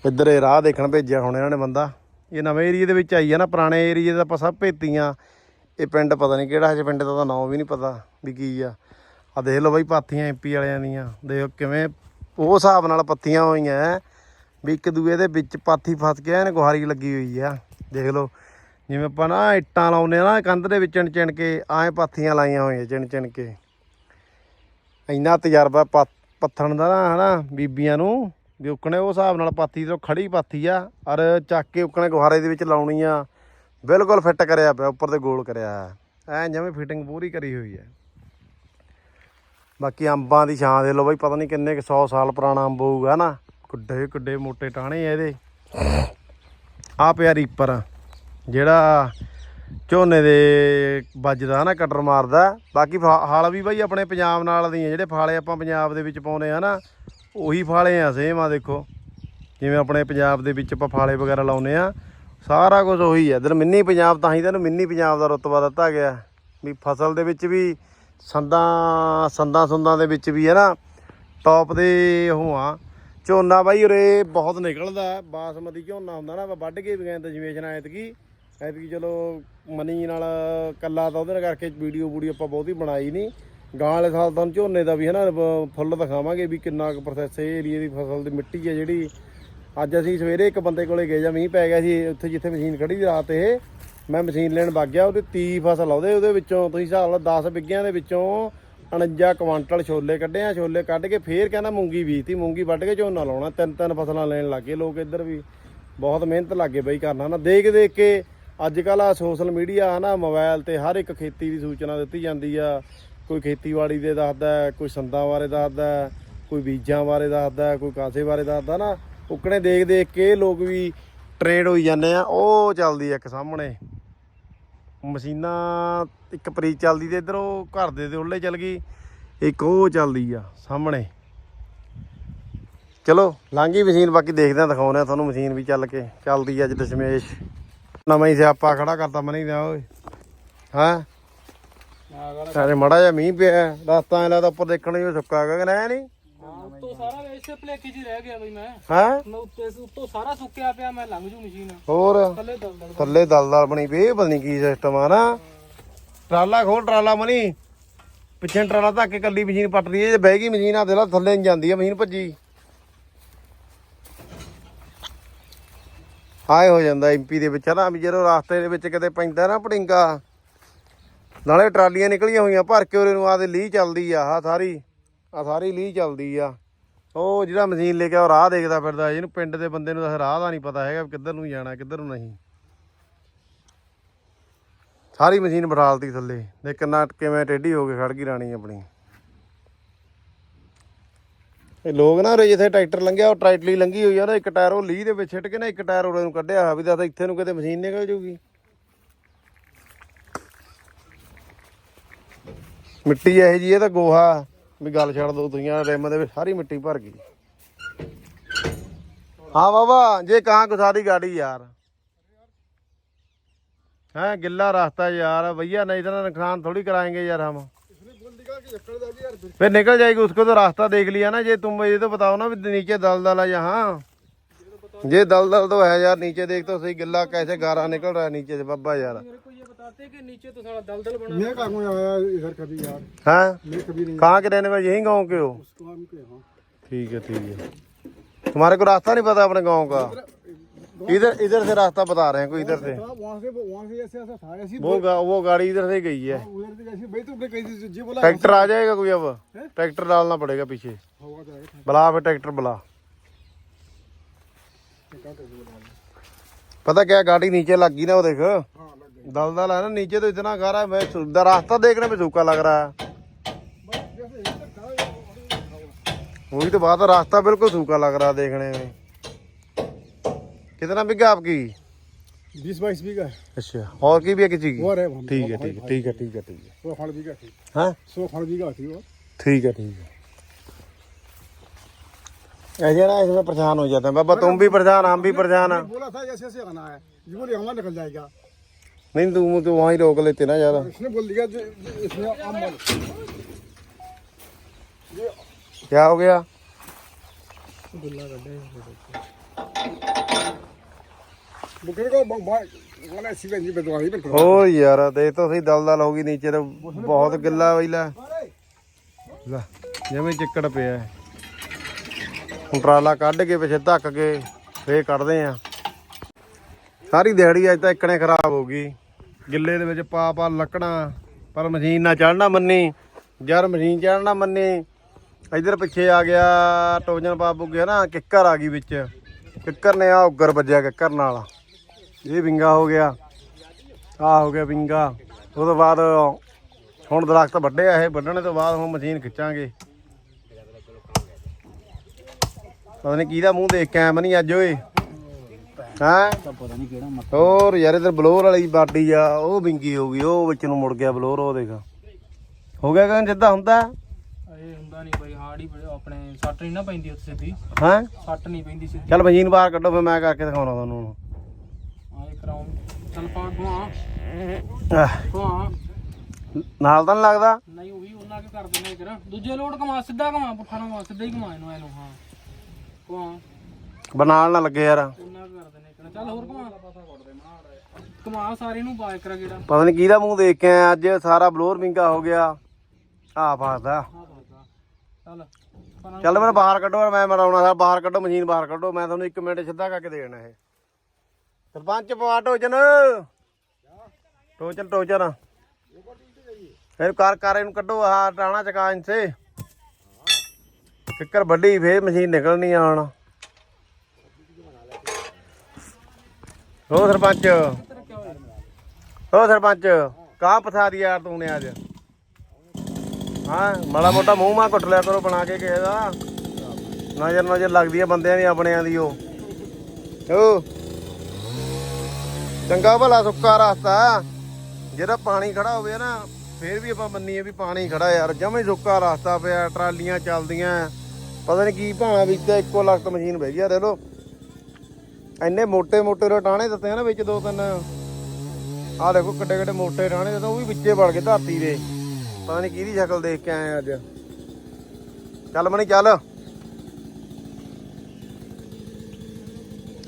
ਇੱਧਰ ਇਹ ਰਾਹ ਦੇਖਣ ਭੇਜਿਆ ਹੁਣ ਇਹਨਾਂ ਨੇ ਬੰਦਾ। ਇਹ ਨਵੇਂ ਏਰੀਏ ਦੇ ਵਿੱਚ ਆਈ ਆ ਨਾ, ਪੁਰਾਣੇ ਏਰੀਏ ਦਾ ਆਪਾਂ ਸਭ ਭੇਤੀਆਂ। ਇਹ ਪਿੰਡ ਪਤਾ ਨਹੀਂ ਕਿਹੜਾ, ਹਜੇ ਪਿੰਡ ਦਾ ਤਾਂ ਨਾਮ ਵੀ ਨਹੀਂ ਪਤਾ ਵੀ ਕੀ ਆ। ਆ ਦੇਖ ਲਓ ਬਾਈ ਪਾਥੀਆਂ ਐਮਪੀ ਵਾਲਿਆਂ ਦੀਆਂ। ਦੇਖੋ ਕਿਵੇਂ ਉਹ ਹਿਸਾਬ ਨਾਲ ਪੱਤੀਆਂ ਹੋਈਆਂ। ਐ ਵੀ ਇੱਕ ਦੂਏ ਦੇ ਵਿੱਚ ਪਾਥੀ ਫਸ ਕੇ ਐਨ ਗੁਹਾਰੀ ਲੱਗੀ ਹੋਈ ਆ। ਦੇਖ ਲਓ ਜਿਵੇਂ ਆਪਾਂ ਨਾ ਇੱਟਾਂ ਲਾਉਂਦੇ ਆ ਨਾ ਕੰਧ ਦੇ ਵਿੱਚ ਚਿਣ ਚਿਣ ਕੇ ਐਂ ਪਾਥੀਆਂ ਲਾਈਆਂ ਹੋਈਆਂ ਚਿਣ ਚਿਣ ਕੇ। ਇੰਨਾ ਤਜਰਬਾ ਪਾ- ਪੱਥਣ ਦਾ ਨਾ, ਹਨਾ, ਬੀਬੀਆਂ ਨੂੰ, ਵੀ ਉਕਣੇ ਉਹ ਹਿਸਾਬ ਨਾਲ ਪਾਥੀ ਤੋਂ ਖੜੀ ਪਾਥੀ ਆ, ਔਰ ਚੱਕ ਕੇ ਉਕਣੇ ਗੁਹਾਰੇ ਦੇ ਵਿੱਚ ਲਾਉਣੀ ਆ ਬਿਲਕੁਲ ਫਿੱਟ ਕਰਿਆ ਪਿਆ, ਉੱਪਰ ਤੇ ਗੋਲ ਕਰਿਆ। ਐ ਜਿਵੇਂ ਫਿਟਿੰਗ ਪੂਰੀ ਕਰੀ ਹੋਈ ਹੈ ਬਾਕੀ ਅੰਬਾਂ ਦੀ ਛਾਂ ਦੇ ਲੋ ਬਾਈ, ਪਤਾ ਨਹੀਂ ਕਿੰਨੇ ਕੁ 100 ਸਾਲ ਪੁਰਾਣਾ ਅੰਬ ਹੋਊਗਾ ਨਾ ਕੁੱਡੇ ਕੁੱਡੇ ਮੋਟੇ ਟਾਣੇ ਆ ਇਹਦੇ। ਆ ਪਿਆ ਰੀਪਰ ਜਿਹੜਾ ਝੋਨੇ ਦੇ ਵੱਜਦਾ ਨਾ ਕਟਰ ਮਾਰਦਾ। ਬਾਕੀ ਫਾ- ਹਲ ਵੀ ਬਾਈ ਆਪਣੇ ਪੰਜਾਬ ਨਾਲ ਦੀਆਂ ਜਿਹੜੇ ਫਾਲੇ ਆਪਾਂ ਪੰਜਾਬ ਦੇ ਵਿੱਚ ਪਾਉਨੇ ਆ ਨਾ ਉਹੀ ਫਾਲੇ ਆ ਸੇਮ ਆ ਦੇਖੋ। ਜਿਵੇਂ ਆਪਣੇ ਪੰਜਾਬ ਦੇ ਵਿੱਚ ਆਪਾਂ ਫਾਲੇ ਵਗੈਰਾ ਲਾਉਨੇ ਆ, ਸਾਰਾ ਕੁਝ ਉਹੀ ਹੈ ਇਧਰ ਮਿੰਨੀ ਪੰਜਾਬ, ਤਾਂ ਹੀ ਤਾਂ ਮਿੰਨੀ ਪੰਜਾਬ ਦਾ ਰੁਤਬਾ ਦਿੱਤਾ ਗਿਆ। ਵੀ ਫਸਲ ਦੇ ਵਿੱਚ ਵੀ ਸੰਦਾਂ ਸੰਦਾਂ, ਸੁੰਦਾਂ ਦੇ ਵਿੱਚ ਵੀ ਹੈ ਨਾ ਟੌਪ ਦੇ ਉਹ ਆ। ਝੋਨਾ ਬਾਈ ਉਰੇ ਬਹੁਤ ਨਿਕਲਦਾ, ਬਾਸਮਤੀ ਝੋਨਾ ਹੁੰਦਾ ਨਾ, ਆਪਾਂ ਵੱਢ ਕੇ ਵੀ ਗਏ ਦਜਮੇਸ਼ਨ ਐਤਕੀ। ਐਤਕੀ ਚਲੋ ਮਨੀ ਨਾਲ ਕੱਲਾ ਤਾਂ ਉਹਦੇ ਨਾਲ ਕਰਕੇ ਵੀਡੀਓ ਵੂਡੀਓ ਆਪਾਂ ਬਹੁਤੀ ਬਣਾਈ ਨਹੀਂ। ਗਾਂ ਵਾਲੇ ਸਾਲ ਤੁਹਾਨੂੰ ਝੋਨੇ ਦਾ ਵੀ ਹੈ ਨਾ ਫੁੱਲ ਦਿਖਾਵਾਂਗੇ ਵੀ ਕਿੰਨਾ ਕੁ ਪ੍ਰੋਸੈਸ ਇਹ ਏਰੀਏ ਦੀ ਫਸਲ ਦੀ ਮਿੱਟੀ ਹੈ ਜਿਹੜੀ। ਅੱਜ ਅਸੀਂ ਸਵੇਰੇ ਇੱਕ ਬੰਦੇ ਕੋਲੇ ਗਏ ਜਾਂ ਮੀਂਹ ਪੈ ਗਿਆ ਸੀ, ਉੱਥੇ ਜਿੱਥੇ ਮਸ਼ੀਨ ਖੜੀ ਰਾਤ ਇਹ, ਮੈਂ ਮਸ਼ੀਨ ਲੈਣ ਵਗ ਗਿਆ, ਉਹਦੇ 30 ਫਸਲ ਆਉਦੇ ਉਹਦੇ ਵਿੱਚੋਂ ਤੁਸੀਂ ਹਿਸਾਬ ਲਾ 10 ਬਿੱਗਿਆਂ ਦੇ ਵਿੱਚੋਂ 49 ਕੁਆਂਟਲ ਛੋਲੇ ਕੱਢੇ ਆ ਛੋਲੇ ਕੱਢ ਕੇ ਫੇਰ ਕਹਿੰਦਾ ਮੂੰਗੀ ਬੀਜਤੀ, ਮੂੰਗੀ ਵੱਢ ਕੇ ਝੋਨਾ ਲਾਉਣਾ ਤਿੰਨ ਤਿੰਨ ਫਸਲਾਂ ਲੈਣ ਲੱਗੇ ਲੋਕ ਇੱਧਰ ਵੀ। ਬਹੁਤ ਮਿਹਨਤ ਲੱਗੇ ਬਈ ਕਰਨਾ, ਨਾ ਦੇਖ ਦੇਖ ਕੇ ਅੱਜ ਕੱਲ ਆ ਸੋਸ਼ਲ ਮੀਡੀਆ ਹਨਾ, ਮੋਬਾਈਲ ਤੇ ਹਰ ਇੱਕ ਖੇਤੀ ਦੀ ਸੂਚਨਾ ਦਿੱਤੀ ਜਾਂਦੀ ਆ। ਕੋਈ ਖੇਤੀਬਾੜੀ ਦੇ ਦੱਸਦਾ, ਕੋਈ ਸੰਦਾਂ ਬਾਰੇ ਦੱਸਦਾ, ਕੋਈ ਬੀਜਾਂ ਬਾਰੇ ਦੱਸਦਾ, ਕੋਈ ਕਾਸੇ ਬਾਰੇ ਦੱਸਦਾ ਨਾ। ਉਕਣੇ ਦੇਖ ਦੇਖ ਕੇ ਲੋਕ ਵੀ ਟ੍ਰੇਡ ਹੋਈ ਜਾਂਦੇ ਆ। ਉਹ ਚੱਲਦੀ ਆ ਇੱਕ ਸਾਹਮਣੇ। ਮਸ਼ੀਨਾਂ ਇੱਕ ਪਰੀ ਚੱਲਦੀ ਤੇ ਇਧਰ ਉਹ ਘਰ ਦੇ ਦੇ ਉੱਲੇ ਚੱਲ ਗਈ, ਇੱਕ ਉਹ ਚੱਲਦੀ ਆ ਸਾਹਮਣੇ। ਚਲੋ ਲਾਂਗੀ ਮਸ਼ੀਨ ਬਾਕੀ ਦੇਖਦੇ ਆ, ਦਿਖਾਉਂਦੇ ਆ ਤੁਹਾਨੂੰ ਮਸ਼ੀਨ ਵੀ ਚੱਲ ਕੇ, ਚੱਲਦੀ ਆ ਅੱਜ ਦਸ਼ਮੇਸ਼। ਨਵਾਂ ਹੀ ਸਿਆਪਾ ਖੜਾ ਕਰਤਾ ਮਨੀ ਦਾ ਓਏ ਹਾਂ? ਸਾਰੇ ਮੜਾ ਜਿਹਾ ਮੀਂਹ ਪਿਆ ਰਸਤਾ ਐ ਲੱਗਦਾ ਉੱਪਰ ਦੇਖਣ ਨੂੰ ਸੁੱਕਾ ਹੈਗਾ ਕਿ ਨਹੀਂ ਹਾਂ ਉੱਤੋਂ ਸਾਰਾ ਇਸੇ ਭਲੇਖੇ 'ਚ ਹੀ ਰਹਿ ਗਿਆ ਬਈ ਮੈਂ। ਹੈ? ਮੈਂ ਉੱਤੇ ਉੱਤੋਂ ਸਾਰਾ ਸੁੱਕਿਆ ਪਿਆ ਮੈਂ ਲੰਘ ਜੂ ਮਸ਼ੀਨ। ਹੋਰ? ਥੱਲੇ ਦਲ ਦਲ ਥੱਲੇ ਦਲਦਲ ਬਣੀ ਪਈ ਪਤਾ ਨਹੀਂ ਕੀ ਸਿਸਟਮ ਆ ਨਾ। ਟਰਾਲਾ ਖੋਲ ਟਰਾਲਾ ਮਨੀ। ਪਿੱਛੇ ਟਰਾਲਾ ਧੱਕ ਕੇ ਕੱਲੀ ਮਸ਼ੀਨ ਪੱਟਦੀ ਹੈ ਜੇ ਬਹਿ ਗਈ ਮਸ਼ੀਨ ਆ ਦੇ ਲਾ ਥੱਲੇ ਨਹੀਂ ਜਾਂਦੀ ਆ ਮਸ਼ੀਨ ਭੱਜੀ। ਆਏ ਹੋ ਜਾਂਦਾ ਐਮਪੀ ਦੇ ਵਿੱਚ ਨਾ ਵੀ ਜਦੋਂ ਰਸਤੇ ਦੇ ਵਿੱਚ ਕਿਤੇ ਪੈਂਦਾ ਨਾ ਪੜਿੰਗਾ, ਨਾਲੇ ਟਰਾਲੀਆਂ ਨਿਕਲੀਆਂ ਹੋਈਆਂ, ਭਰ ਕੇ ਉਹਦੇ ਨੂੰ ਆਦੇ ਲੀਹ ਚੱਲਦੀ ਆ ਆ ਸਾਰੀ ਆ ਸਾਰੀ ਲੀਹ ਚੱਲਦੀ ਆ। ਉਹ ਜਿਹੜਾ ਮਸ਼ੀਨ ਲੈ ਕੇ ਉਹ ਰਾਹ ਦੇਖਦਾ ਫਿਰਦਾ, ਇਹਨੂੰ ਪਿੰਡ ਦੇ ਬੰਦੇ ਨੂੰ ਤਾਂ ਰਾਹ ਦਾ ਨਹੀਂ ਪਤਾ ਹੈਗਾ ਕਿੱਧਰ ਨੂੰ ਜਾਣਾ, ਕਿੱਧਰ ਨੂੰ ਨਹੀਂ। ਸਾਰੀ ਮਸ਼ੀਨ ਬਰਾਲਤੀ ਥੱਲੇ ਦੇ ਕਿੰਨਾ ਕਿਵੇਂ ਟੇਢੀ ਹੋ ਕੇ ਖੜ ਗਈ ਰਾਣੀ ਆਪਣੀ। ਇਹ ਲੋਕ ਨਾ ਰੇ ਜਿੱਥੇ ਟਰੈਕਟਰ ਲੰਘਿਆ, ਉਹ ਟਰੈਟਲੀ ਲੰਗੀ ਹੋਈ ਆ ਨਾ, ਇੱਕ ਟਾਇਰ ਉਹ ਲੀਹ ਦੇ ਵਿੱਚ ਛਿੱਟ ਕੇ ਨਾ, ਇੱਕ ਟਾਇਰ ਉਹਦੇ ਨੂੰ ਕੱਢਿਆ ਵੀ ਤਾਂ ਇੱਥੇ ਨੂੰ ਕਿਤੇ ਮਸ਼ੀਨ ਨਿਕਲ ਜੂਗੀ। ਮਿੱਟੀ ਇਹ ਜੀ ਇਹ ਤਾਂ ਗੋਹਾ, ਵੀ ਗੱਲ ਛੱਡ ਦੋ ਤੁਸੀਂ ਆ ਦੇ ਵਿੱਚ ਸਾਰੀ ਮਿੱਟੀ ਭਰ ਗਈ। ਹਾਂ ਬਾਬਾ ਜੇ ਕਹਾਂ ਗੁਸਾਰੀ ਗਾੜੀ ਯਾਰ। ਹੈ, ਗਿੱਲਾ ਰਸਤਾ ਯਾਰ ਭਈਆ ਨਹੀਂ ਤਾਂ ਨੁਕਸਾਨ ਥੋੜੀ ਕਰਾਏਗੇ ਯਾਰ ਹਮ। फिर निकल जाएगी उसको तो रास्ता देख लिया ना ये तुम ये तो बताओ ना भी नीचे दल दल है यहाँ ये दल दल तो है यार नीचे देख तो सही गिल्ला कैसे गारा निकल रहा है नीचे से बाबा यार मेरे को ये बताते कि नीचे तो सारा दलदल बना मैं कहाँ हूँ आया इधर कभी यार हैं मैं कभी नहीं कहाँ के रहने वाले यही गाँव के हो उसको हम के हाँ ठीक है ठीक है तुम्हारे को रास्ता नहीं पता अपने गाँव का इधर इधर से रास्ता बता रहे हैं कोई इधर से तो वहाँ से वहाँ से ऐसे ऐसा था ऐसी वो गा, वो गाड़ी इधर से गई है उधर से ऐसी भाई तुमने कही थी जी बोला ट्रैक्टर आ जाएगा कोई अब ट्रैक्टर डालना पड़ेगा पीछे हवा जाएगा बुला फिर ट्रैक्टर बुला क्या कर दिया पता क्या गाड़ी नीचे लग गई ना वो देख हाँ लग गई दल दल है ना नीचे तो इतना गारा है मैं सु- रास्ता देखने में सूखा लग रहा है बस जैसे इधर था ये वहाँ से वही तो बात है रास्ता बिल्कुल सूखा लग रहा है देखने में कितना बिका आपकी? बीस बाईस बीघा है। अच्छा और की भी है किसी की? और है ठीक है ठीक है ठीक है ठीक है ठीक है। सौ खड़ बीघा थी। हाँ? सौ खड़ बीघा थी वो। ठीक है ठीक है। ऐसे ना इसमें परेशान हो जाते हैं। बाबा तुम भी परेशान हम भी परेशान हैं। बोला था ऐसे ऐसे आना है। जी बोले हवा निकल जाएगा। नहीं तुम तो वहीं रोक लेते ना ज़्यादा। इसने बोल दिया जो- जो इसने आम बोल। क्या हो गया? ਬੁੱਕਰੇ ਦਾ ਵਾਲਾ ਸੀ ਬੰਜੀ ਬਦਵਾਈ ਪਰ ਯਾਰ ਦੇ ਤੁਸੀਂ ਹੋ ਗਈ ਨੀਚੇ ਤੋਂ ਬਹੁਤ ਗਿੱਲਾ ਵਈਲਾ ਲੈ। ਜਿਵੇਂ ਚਿੱਕੜ ਪਿਆ। ਹੈ। ਕੱਢ ਕੇ ਪਿੱਛੇ ਧੱਕ ਕੇ ਫੇਰ ਕੱਢਦੇ ਆ। ਸਾਰੀ ਦਿਹਾੜੀ ਅੱਜ ਤਾਂ ਇੱਕ ਨੇ ਖਰਾਬ ਹੋ ਗਈ। ਗਿੱਲੇ ਦੇ ਵਿੱਚ ਪਾ ਪਾ ਲੱਕੜਾਂ ਪਰ ਮਸ਼ੀਨ ਨਾ ਚੜਨਾ ਮੰਨੀ। ਯਾਰ ਮਸ਼ੀਨ ਚੜਨਾ ਮੰਨੀ ਇਧਰ ਪਿੱਛੇ ਆ ਗਿਆ ਟੋਜਨ ਬਾਬੂ ਗਿਆ ਨਾ ਕਿੱਕਰ ਆ ਗਈ ਵਿੱਚ। ਕਿੱਕਰ ਨੇ ਆ ਉੱਗਰ ਵੱਜਿਆ ਕਿੱਕਰ ਨਾਲ। ਇਹ ਵਿੰਗਾ ਹੋ ਗਿਆ ਆ ਹੋ ਗਿਆ ਵਿੰਗਾ। ਉਹ ਤੋਂ ਬਾਅਦ ਹੁਣ ਦਰਖਤ ਵੱਡੇ ਆ ਇਹ ਵੱਢਣੇ ਤੋਂ ਬਾਅਦ ਹੁਣ ਮਸ਼ੀਨ ਖਿੱਚਾਂਗੇ। ਪਤਾ ਨਹੀਂ ਕਿਹਦਾ ਮੂੰਹ ਦੇਖ ਕੇ ਆਇਆ ਨਹੀਂ ਅੱਜ ਓਏ। ਹਾਂ? ਪਤਾ ਨਹੀਂ ਕਿਹੜਾ ਮਤ ਹੋਰ ਯਾਰ ਇਧਰ ਬਲੋਰ ਵਾਲੀ ਬਾਡੀ ਆ ਉਹ ਵਿੰਗੀ ਹੋ ਗਈ ਉਹ ਵਿੱਚ ਨੂੰ ਮੁੜ ਗਿਆ ਬਲੋਰ ਉਹ ਦੇਖ। ਹੋ ਗਿਆ ਕਹਿੰਦਾ ਜਿੱਦਾਂ ਹੁੰਦਾ? ਇਹ ਹੁੰਦਾ ਨਹੀਂ ਬਈ ਹਾਰਡ ਹੀ ਆਪਣੇ ਸੱਟ ਨਹੀਂ ਨਾ ਪੈਂਦੀ ਉੱਥੇ ਸਿੱਧੀ। ਹਾਂ? ਸੱਟ ਨਹੀਂ ਪੈਂਦੀ ਸਿੱਧੀ। ਚੱਲ ਮਸ਼ੀਨ ਬਾਹਰ ਕੱਢੋ ਫਿਰ ਮੈਂ ਕਰਕੇ ਦਿਖਾਉਣਾ ਤੁਹਾਨੂੰ ਚੱਲ ਪਾ ਨਾਲ ਤਾਂ ਲੱਗਦਾ? ਨਹੀਂ ਉਹੀ ਉਹਨਾਂ ਕੇ ਕਰ ਦਿੰਦੇ ਕਰਾਂ ਦੂਜੇ ਲੋਡ ਕਮਾ ਸਿੱਧਾ ਕਮਾ ਪੁੱਠਾ ਨਾ ਸਿੱਧਾ ਹੀ ਕਮਾ ਇਹਨੂੰ ਇਹਨੂੰ ਹਾਂ। ਬਨਾਲ ਨਾ ਲੱਗੇ ਯਾਰ। ਉਹਨਾਂ ਕੇ ਕਰ ਦਿੰਦੇ ਕਰਾਂ ਚੱਲ ਹੋਰ ਕਮਾ ਕਮਾ ਸਾਰੇ ਨੂੰ ਬਾਇਕ ਕਰਾ ਕਿਹੜਾ ਪਤਾ ਨਹੀਂ ਕਿਹਦਾ ਮੂੰਹ ਦੇਖ ਕੇ ਆਇਆ ਅੱਜ ਸਾਰਾ ਬਲੋਰ ਵਿੰਗਾ ਹੋ ਗਿਆ। ਆ ਫਸਦਾ। ਚੱਲ। ਚੱਲ ਬਾਹਰ ਕੱਢੋ ਮੈਂ ਮਰਾਉਣਾ ਸਰ ਬਾਹਰ ਕੱਢੋ ਮਸ਼ੀਨ ਬਾਹਰ ਕੱਢੋ। ਮੈਂ ਤੁਹਾਨੂੰ 1 ਮਿੰਟ ਸਿੱਧਾ ਕਰਕੇ ਦੇਣਾ ਇਹ। ਸਰਪੰਚ ਪਵਾ ਟੋਚਨ। ਟੋਚਨ ਟੋਚਨ। ਫਿਰ ਕਰ ਕਰ, ਇਹਨੂੰ ਕੱਢੋ ਆਹ ਟਾਣਾ ਚਕਾ ਇੰਸੇ ਫਿੱਕਰ ਵੱਡੀ, ਫੇਰ ਮਸ਼ੀਨ ਨਿਕਲਣੀ ਆ ਹੋ ਸਰਪੰਚ। ਹੋ ਸਰਪੰਚ, ਕਾਹ ਪਥਾ ਯਾਰ ਤੂੰ ਨੇ ਅੱਜ? ਹਾਂ, ਮਾੜਾ ਮੋਟਾ ਮੂੰਹ ਮਾ ਕੁੱਟ ਲਿਆ ਕਰੋ ਬਣਾ ਕੇ ਕਿਸੇ ਦਾ। ਨਜ਼ਰ ਨਜ਼ਰ ਲੱਗਦੀ ਆ ਬੰਦਿਆਂ ਦੀ, ਆਪਣਿਆਂ ਦੀ ਉਹ। ਓ ਚੰਗਾ ਭਲਾ ਸੁੱਕਾ ਰਸਤਾ। ਜਿਹੜਾ ਪਾਣੀ ਖੜਾ ਹੋਵੇ ਨਾ, ਫੇਰ ਵੀ ਆਪਾਂ ਮੰਨੀਏ ਵੀ ਪਾਣੀ ਖੜਾ ਯਾਰ। ਜਮੇ ਸੁੱਕਾ ਰਸਤਾ ਪਿਆ, ਟਰਾਲੀਆਂ ਚੱਲਦੀਆਂ। ਪਤਾ ਨਹੀਂ ਕੀ ਭਾਣਾ ਵਿੱਚ ਤਾਂ ਇੱਕੋ ਲੱਖ ਮਸ਼ੀਨ ਬਹਿ ਗਿਆ ਦੇ ਲੋ ਐਨੇ ਮੋٹے ਮੋٹے ਰਟਾਣੇ ਦਿੱਤੇ ਨਾ ਵਿੱਚ ਦੋ ਤਿੰਨ। ਆਹ ਦੇਖੋ ਕਿੱਡੇ ਕਿੱਡੇ ਮੋٹے ਰਟਾਣੇ ਦਿੱਤੇ, ਉਹ ਵੀ ਵਿੱਚੇ ਵੜ ਗਏ ਧਰਤੀ ਦੇ। ਪਤਾ ਨਹੀਂ ਕਿਹਦੀ ਸ਼ਕਲ ਦੇਖ ਕੇ ਆਏ ਅੱਜ। ਚੱਲ ਮਣੀ ਚੱਲ।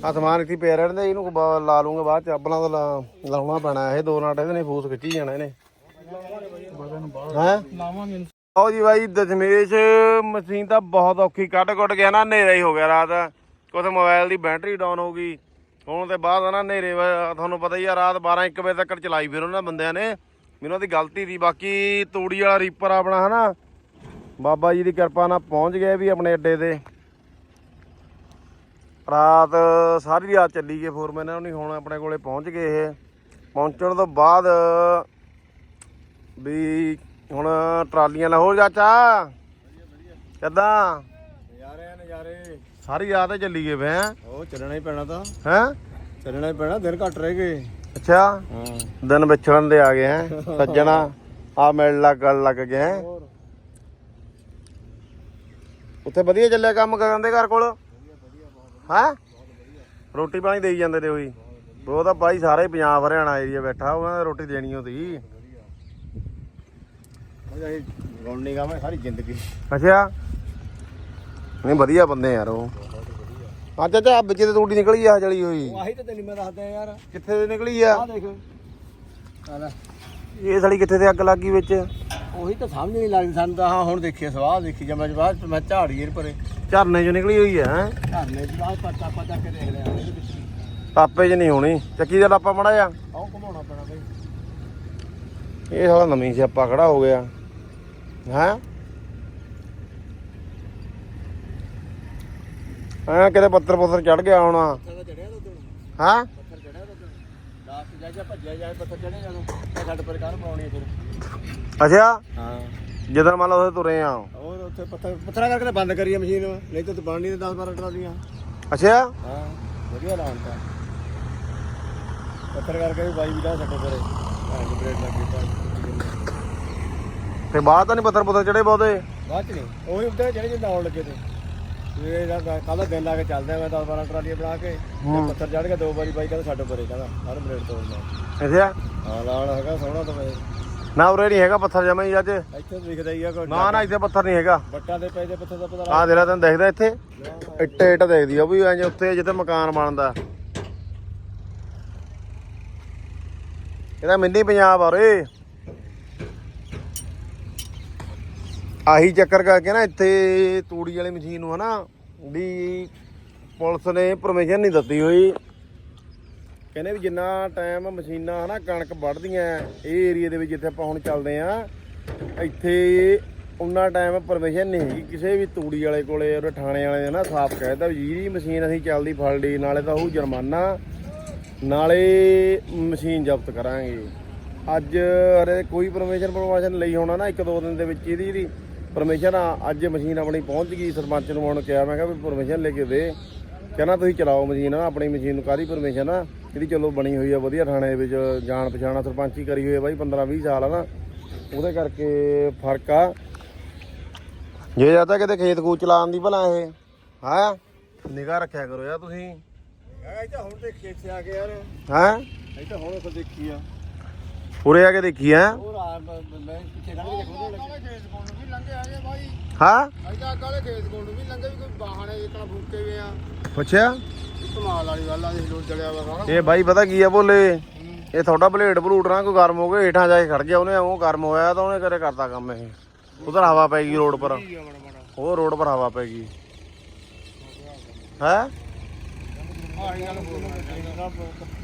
ਆ ਸਮਾਨ ਇੱਥੇ ਪਿਆ ਰਹਿਣ ਦੇ, ਇਹਨੂੰ ਬ- ਲਾ ਲੂੰਗਾ ਬਾਅਦ ਚ, ਆਪਣਾ ਤਾਂ ਲਾ- ਲਾਉਣਾ ਪੈਣਾ ਇਹ ਦੋ ਨਾਟ ਇਹਦੇ ਨੇ ਫੂਸ ਖਿੱਚੀ ਜਾਣਾ ਇਹਨੇ। ਹੈ? ਲਾਵਾਂਗੇ ਆਓ ਜੀ ਬਾਈ, ਦਸ਼ਮੇਸ਼ ਮਸ਼ੀਨ ਤਾਂ ਬਹੁਤ ਔਖੀ ਕੱਢ ਕੁੱਟ ਗਿਆ ਨਾ, ਹਨੇਰਾ ਹੀ ਹੋ ਗਿਆ ਰਾਤ। ਕੁਝ ਮੋਬਾਈਲ ਦੀ ਬੈਟਰੀ ਡਾਊਨ ਹੋ ਗਈ। ਹੁਣ ਤੇ ਬਾਅਦ ਨਾ ਹਨੇਰੇ ਵਾ- ਤੁਹਾਨੂੰ ਪਤਾ ਹੀ ਆ, ਰਾਤ 12 1 ਵਜੇ ਤੱਕ ਚਲਾਈ ਫਿਰ ਉਹਨਾਂ ਬੰਦਿਆਂ ਨੇ। ਮੈਨੂੰ ਉਹਦੀ ਗਲਤੀ ਦੀ ਬਾਕੀ ਤੂੜੀ ਵਾਲਾ ਰੀਪਰ ਆਪਣਾ ਹਨਾ, ਬਾਬਾ ਜੀ ਦੀ ਕਿਰਪਾ ਨਾਲ ਪਹੁੰਚ ਗਏ ਵੀ ਆਪਣੇ ਅੱਡੇ ਤੇ। ਰਾਤ ਸਾਰੀ ਰਾਤ ਚੱਲੀ ਗਏ ਫੋਰਮੈਨ ਉਹਨੇ ਹੁਣ ਆਪਣੇ ਕੋਲੇ ਪਹੁੰਚ ਗਏ ਇਹ। ਪਹੁੰਚਣ ਤੋਂ ਬਾਅਦ ਵੀ ਹੁਣ ਟਰਾਲੀਆਂ ਲਾਹੌਰ ਚਾਚਾ? ਕਿੱਦਾਂ? ਨਜ਼ਾਰੇ ਆ ਨਜ਼ਾਰੇ ਸਾਰੀ ਰਾਤ ਚੱਲੀ ਗਏ ਵੇ ਉਹ ਚੱਲਣਾ ਹੀ ਪੈਣਾ ਤਾਂ। ਹੈਂ? ਚੱਲਣਾ ਹੀ ਪੈਣਾ ਦਿਨ ਘੱਟ ਰਹਿ ਗਏ। ਅੱਛਾ। ਹਾਂ। ਦਿਨ ਵਿਛੜਨ ਦੇ ਆ ਗਏ ਹੈ ਸੱਜਣਾ। ਆ ਮਿਲ ਲੱਗ ਗੱਲ ਲੱਗ ਗਏ ਉੱਥੇ ਵਧੀਆ ਚੱਲਿਆ ਕੰਮ ਕਰਨ ਦੇ ਘਰ ਕੋਲ? ਹੈ? ਰੋਟੀ ਪਾਣੀ ਦੇਈ ਜਾਂਦੇ ਤੇ ਉਹੀ। ਉਹ ਤਾਂ ਬਾਈ ਸਾਰੇ ਪੰਜਾਬ ਹਰਿਆਣਾ ਏਰੀਆ ਬੈਠਾ ਉਹਨਾਂ ਨੇ ਰੋਟੀ ਦੇਣੀ ਹੁੰਦੀ ਗੌਂਡੀ ਗਾ ਮੈਂ ਸਾਰੀ ਜ਼ਿੰਦਗੀ। ਅੱਛਾ। ਨਹੀਂ ਵਧੀਆ ਬੰਦੇ ਯਾਰ ਉਹ। ਅੱਜ ਅੱਛਾ ਵਿੱਚ ਤੇ ਤੂੜੀ ਨਿਕਲੀ ਆ ਜਲੀ ਹੋਈ। ਆਹੀ ਤਾਂ ਤੈਨੂੰ ਮੈਂ ਦੱਸਦਾ ਯਾਰ। ਕਿੱਥੇ ਨਿਕਲੀ ਆ? ਆਹ ਦੇਖ। ਆ ਲੈ। ਇਹ ਸੜੀ ਕਿੱਥੇ ਤੇ ਅੱਗ ਲੱਗੀ ਵਿੱਚ? ਉਹੀ ਤਾਂ ਸਮਝ ਨਹੀਂ ਲੱਗਦੀ ਸਾਨੂੰ ਤਾਂ ਹਾਂ ਹੁਣ ਦੇਖੀ ਸਵਾਹ ਦੇਖੀ ਜਮਾ ਜਵਾਹ ਮੈਂ ਝਾੜੀਏ ਪਰੇ ਝਰਨੇ 'ਚੋਂ ਨਿਕਲੀ ਹੋਈ ਆ ਹੈਂ? ਧਰਨੇ ਦੀ ਬਾਤ ਪਤਾ ਪਤਾ ਕੇ ਦੇਖ ਲਿਆ ਇਹਦੇ ਵਿੱਚ। ਟਾਪੇ 'ਚ ਨਹੀਂ ਹੋਣੀ। ਚੱਕੀ ਦਾ ਲਾਪਾ ਮੜਾ ਜਾ ਆਹ ਘਮਾਉਣਾ ਪੈਣਾ ਬਈ। ਇਹ ਸਾਲਾ ਨਵੀਂ ਸਿਆਪਾ ਖੜਾ ਹੋ ਗਿਆ। ਹੈ? ਹਾਂ ਕਿਤੇ ਪੱਤਰ ਪੁੱਤਰ ਚੜ ਗਿਆ ਹੋਣਾ। ਚੜਿਆ ਹਾਂ? ਪੱਥਰ ਚੜਿਆ ਤਾਂ ਲਾਸਟ ਜਾ ਜਾ ਭੱਜਿਆ ਜਾਏ ਪੱਥਰ ਚੜੇ ਜਦੋਂ ਸਾਡੇ ਪਰ ਕਾਰ ਪਾਉਣੀ ਫਿਰ? ਅੱਛਾ? ਹਾਂ। ਜਦੋਂ ਮੰਨ ਲਓ ਉੱਥੇ ਤੁਰੇ ਆ। ਹੋਰ ਉੱਥੇ ਪੱਥਰ ਪੱਥਰਾਂ ਕਰਕੇ ਤਾਂ ਬੰਦ ਕਰੀਏ ਮਸ਼ੀਨ। ਨਹੀਂ ਤਾਂ ਬਣ ਨਹੀਂ 10 12 ਟਰਾਲੀਆਂ। ਅੱਛਾ? ਹਾਂ ਵਧੀਆ ਲਾਉਂਦਾ ਪੱਥਰ ਕਰਕੇ ਵੀ ਬਾਈ ਵੀ ਦਾ ਪਰੇ ਹਾਂ ਜੀ ਬ੍ਰੇਡ ਲੱਗ ਗਿਆ ਤੇ। ਬਾਅਦ ਤਾਂ ਨਹੀਂ ਪੱਤਰ ਪੁੱਤਰ ਚੜੇ ਬਹੁਤੇ। ਬਾਅਦ ਚ ਨਹੀਂ। ਉਹੀ ਉੱਤੇ ਜਿਹੜੇ ਜਿੰਦਾ ਆਉਣ ਲੱਗੇ ਤੇ। ਇਹ ਦਾ ਕੱਲ ਦਿਨ ਲਾ ਕੇ ਚੱਲਦਾ ਮੈਂ 10 12 ਟਰਾਲੀਆਂ ਬਣਾ ਕੇ। ਤੇ ਪੱਥਰ ਚੜ ਕੇ ਦੋ ਵਾਰੀ ਬਾਈ ਕਹਿੰਦਾ ਸਾਡੇ ਪਰੇ ਕਹਿੰਦਾ ਹਰ ਬ੍ਰੇਡ ਤੋੜਨਾ। ਅੱਛਾ? ਹਾਂ ਲਾਲ ਹੈਗਾ ਸੋਹਣਾ ਤਾਂ ਮੈਂ। ਨਾ ਉਰੇ ਨਹੀਂ ਹੈਗਾ ਪੱਥਰ ਜਮਾ ਹੀ ਅੱਜ। ਇੱਥੇ ਦਿਖਦਾ ਹੀ ਆ ਕੋਈ ਨਾ ਨਾ ਇੱਥੇ ਪੱਥਰ ਨਹੀਂ ਹੈਗਾ। ਬੱਟਾਂ ਦੇ ਪੈ ਦੇ ਪੱਥਰ ਦਾ ਪਤਾ ਆ ਤੈਨੂੰ ਦਿਖਦਾ ਇੱਥੇ। ਇੱਟ ਇੱਟ ਦੇਖਦੀ ਆ ਵੀ ਐਂ ਉੱਥੇ ਜਿੱਥੇ ਮਕਾਨ ਬਣਦਾ। ਇਹਦਾ ਮਿੰਨੀ ਪੰਜਾਬ ਆ ਰੇ ਆਹੀ ਚੱਕਰ ਕਰਕੇ ਨਾ ਇੱਥੇ ਤੂੜੀ ਵਾਲੀ ਮਸ਼ੀਨ ਨੂੰ ਹਨਾ ਵੀ ਪੁਲਿਸ ਨੇ ਪਰਮਿਸ਼ਨ ਨਹੀਂ ਦਿੱਤੀ ਹੋਈ। ਕਹਿੰਦੇ ਵੀ ਜਿੰਨਾ ਟਾਈਮ ਮਸ਼ੀਨਾਂ ਹਨਾ ਕਣਕ ਵੱਢਦੀਆਂ, ਇਹ ਏਰੀਆ ਦੇ ਵਿੱਚ ਜਿੱਥੇ ਆਪਾਂ ਹੁਣ ਚੱਲਦੇ ਆ ਇੱਥੇ ਉਨਾ ਟਾਈਮ ਪਰਮਿਸ਼ਨ ਨਹੀਂ ਹੈਗੀ। ਕਿਸੇ ਵੀ ਤੂੜੀ ਵਾਲੇ ਕੋਲੇ ਉਹ ਥਾਣੇ ਵਾਲੇ ਨੇ ਨਾ ਸਾਫ਼ ਕਹਿਤਾ ਵੀ ਜਿਹੜੀ ਮਸ਼ੀਨ ਅਸੀਂ ਚੱਲਦੀ ਫੜ ਲਈ ਨਾਲੇ ਤਾਂ ਉਹ ਜੁਰਮਾਨਾ, ਨਾਲੇ ਮਸ਼ੀਨ ਜ਼ਬਤ ਕਰਾਂਗੇ। ਅੱਜ ਅਰੇ ਕੋਈ ਪਰਮਿਸ਼ਨ ਪਰਮਿਸ਼ਨ ਲਈ ਹੋਣਾ ਨਾ, ਇੱਕ ਦੋ ਦਿਨ ਦੇ ਵਿੱਚ ਇਹਦੀ ਜਿਹੜੀ ਪਰਮਿਸ਼ਨ ਆ, ਅੱਜ ਮਸ਼ੀਨ ਆਪਣੀ ਪਹੁੰਚ ਗਈ, ਸਰਪੰਚ ਨੂੰ ਹੁਣ ਕਿਹਾ, ਮੈਂ ਕਿਹਾ ਵੀ ਪਰਮਿਸ਼ਨ ਲੈ ਕੇ ਦੇ। ਕਹਿੰਦਾ ਤੁਸੀਂ ਚਲਾਓ ਮਸ਼ੀਨ ਆਪਣੀ ਮਸ਼ੀਨ ਨੂੰ ਕਾਹਦੀ ਪਰਮਿਸ਼ਨ ਆ? ਇਹਦੀ ਚਲੋ ਬਣੀ ਹੋਈ ਆ ਵਧੀਆ ਥਾਣੇ ਦੇ ਵਿੱਚ ਜਾਣ ਪਛਾਣਾ ਸਰਪੰਚੀ ਕਰੀ ਹੋਈ ਆ ਬਾਈ 15 20 ਸਾਲ ਆ ਨਾ। ਉਹਦੇ ਕਰਕੇ ਫ਼ਰਕ ਆ। ਜੇ ਜਾਂਦਾ ਕਿਤੇ ਖੇਤ ਖੂਤ ਚਲਾਉਣ ਦੀ ਭਲਾ ਇਹ ਹਾਂ? ਨਿਗਾਹ ਰੱਖਿਆ ਕਰੋ ਯਾਰ ਤੁਸੀਂ। ਇਹ ਤਾਂ ਹੁਣ ਤੇ ਖੇਤ 'ਚ ਆ ਕੇ ਯਾਰ। ਹਾਂ? ਇਹ ਤਾਂ ਹੁਣ ਉੱਥੇ ਦੇਖੀ ਆ। ਉਰੇ ਆ ਕੇ ਦੇਖੀ ਹੋਰ ਆ ਬ- ਬ- ਮੈਂ ਪਿੱਛੇ ਖੜ ਕੇ ਦੇਖੋ ਖੇਤ ਕੋਲ ਨੂੰ ਵੀ ਲੰਘੇ ਆਗੇ ਬਾਈ। ਹਾਂ? ਅਜਾ ਕਾਲੇ ਖੇਤ ਕੋਲ ਨੂੰ ਵੀ ਲੰਘੇ ਵੀ ਕੋਈ ਬਾਹਣੇ ਇਤਨਾ ਫੂਕੇ ਵੇ ਆ। ਪੁੱਛਿਆ? ਕਮਾਲ ਵਾਲੀ ਗੱਲ ਆ ਦੇਖ ਲੋ ਚਲਿਆ ਵਾ ਸਾਰਾ ਇਹ ਬਾਈ ਪਤਾ ਕੀ ਆ ਬੋਲੇ ਇਹ ਤੁਹਾਡਾ ਬਲੇਡ ਬਲੂਟ ਨਾ ਕੋਈ ਗਰਮ ਹੋ ਗਿਆ ਹੇਠਾਂ ਜਾ ਕੇ ਖੜ ਗਿਆ ਉਹਨੇ ਉਹ ਗਰਮ ਹੋਇਆ ਤਾਂ ਉਹਨੇ ਕਰੇ ਕਰਤਾ ਕੰਮ ਇਹ। ਉਧਰ ਹਵਾ ਪੈ ਗਈ ਰੋਡ ਪਰ। ਉਹ ਰੋਡ ਪਰ ਹਵਾ ਪੈ ਗਈ। ਹੈ? ਆਹੀ ਗੱਲ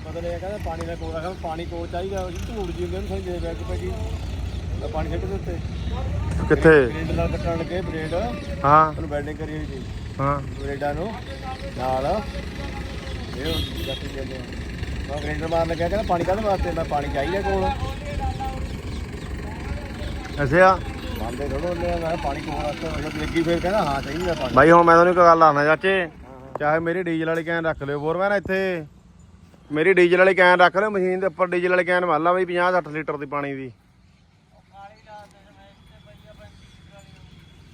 ਬਦਲੇ ਕਹਿੰਦਾ ਪਾਣੀ ਦਾ ਕੋਲ ਰੱਖਿਆ ਪਾਣੀ ਕੋਲ ਚਾਹੀਦਾ ਧੂੜ ਜੀ ਹੁੰਦੀ ਉਹਨੂੰ ਸਹੀ ਦੇ ਬੈਗ ਪੈ ਗਈ। ਪਾਣੀ ਛੱਡ ਦੇ ਉੱਤੇ ਕਿੱਥੇ? ਬ੍ਰੇਡ ਨਾਲ ਕੱਟਣ ਲੱਗੇ ਬ੍ਰੇਡ। ਹਾਂ। ਉਹਨੂੰ ਬੈਲਡਿੰਗ ਕਰੀ ਹੋਈ ਸੀ। ਹਾਂ। ਬ੍ਰੇਡਾਂ ਨੂੰ ਨਾਲ। ਇਹ ਜੱਤੀ ਜਾਂਦੇ ਮੈਂ ਗ੍ਰੈਂਡਰ ਮਾਰਨ ਲੱਗਿਆ ਕਹਿੰਦਾ ਪਾਣੀ ਕਾਹਦੇ ਵਾਸਤੇ? ਮੈਂ ਪਾਣੀ ਚਾਹੀਦਾ ਕੋਲ। ਅੱਛਾ। ਮੰਨਦੇ ਥੋੜੋ ਉਹਨੇ ਮੈਂ ਕਿਹਾ ਪਾਣੀ ਕੋਲ ਵਾਸਤੇ ਮੈਂ ਕਿਹਾ ਲੱਗੀ ਫਿਰ ਕਹਿੰਦਾ ਹਾਂ ਚਾਹੀਦਾ ਪਾਣੀ। ਬਾਈ ਹੁਣ ਮੈਂ ਤੁਹਾਨੂੰ ਇੱਕ ਗੱਲ ਆਣਾ ਚਾਚੇ। ਚਾਹੇ ਮੇਰੀ ਡੀਜ਼ਲ ਵਾਲੀ ਕੈਨ ਰੱਖ ਲਿਓ ਬੋਰ ਮੈਂ ਇੱਥੇ। ਮੇਰੀ ਡੀਜ਼ਲ ਵਾਲੀ ਕੈਨ ਰੱਖ ਲਿਓ ਮਸ਼ੀਨ ਦੇ ਉੱਪਰ ਡੀਜ਼ਲ ਵਾਲੀ ਕੈਨ ਮੰਨ ਲਾ ਬਈ 50 60 ਲੀਟਰ ਦੀ ਪਾਣੀ ਦੀ।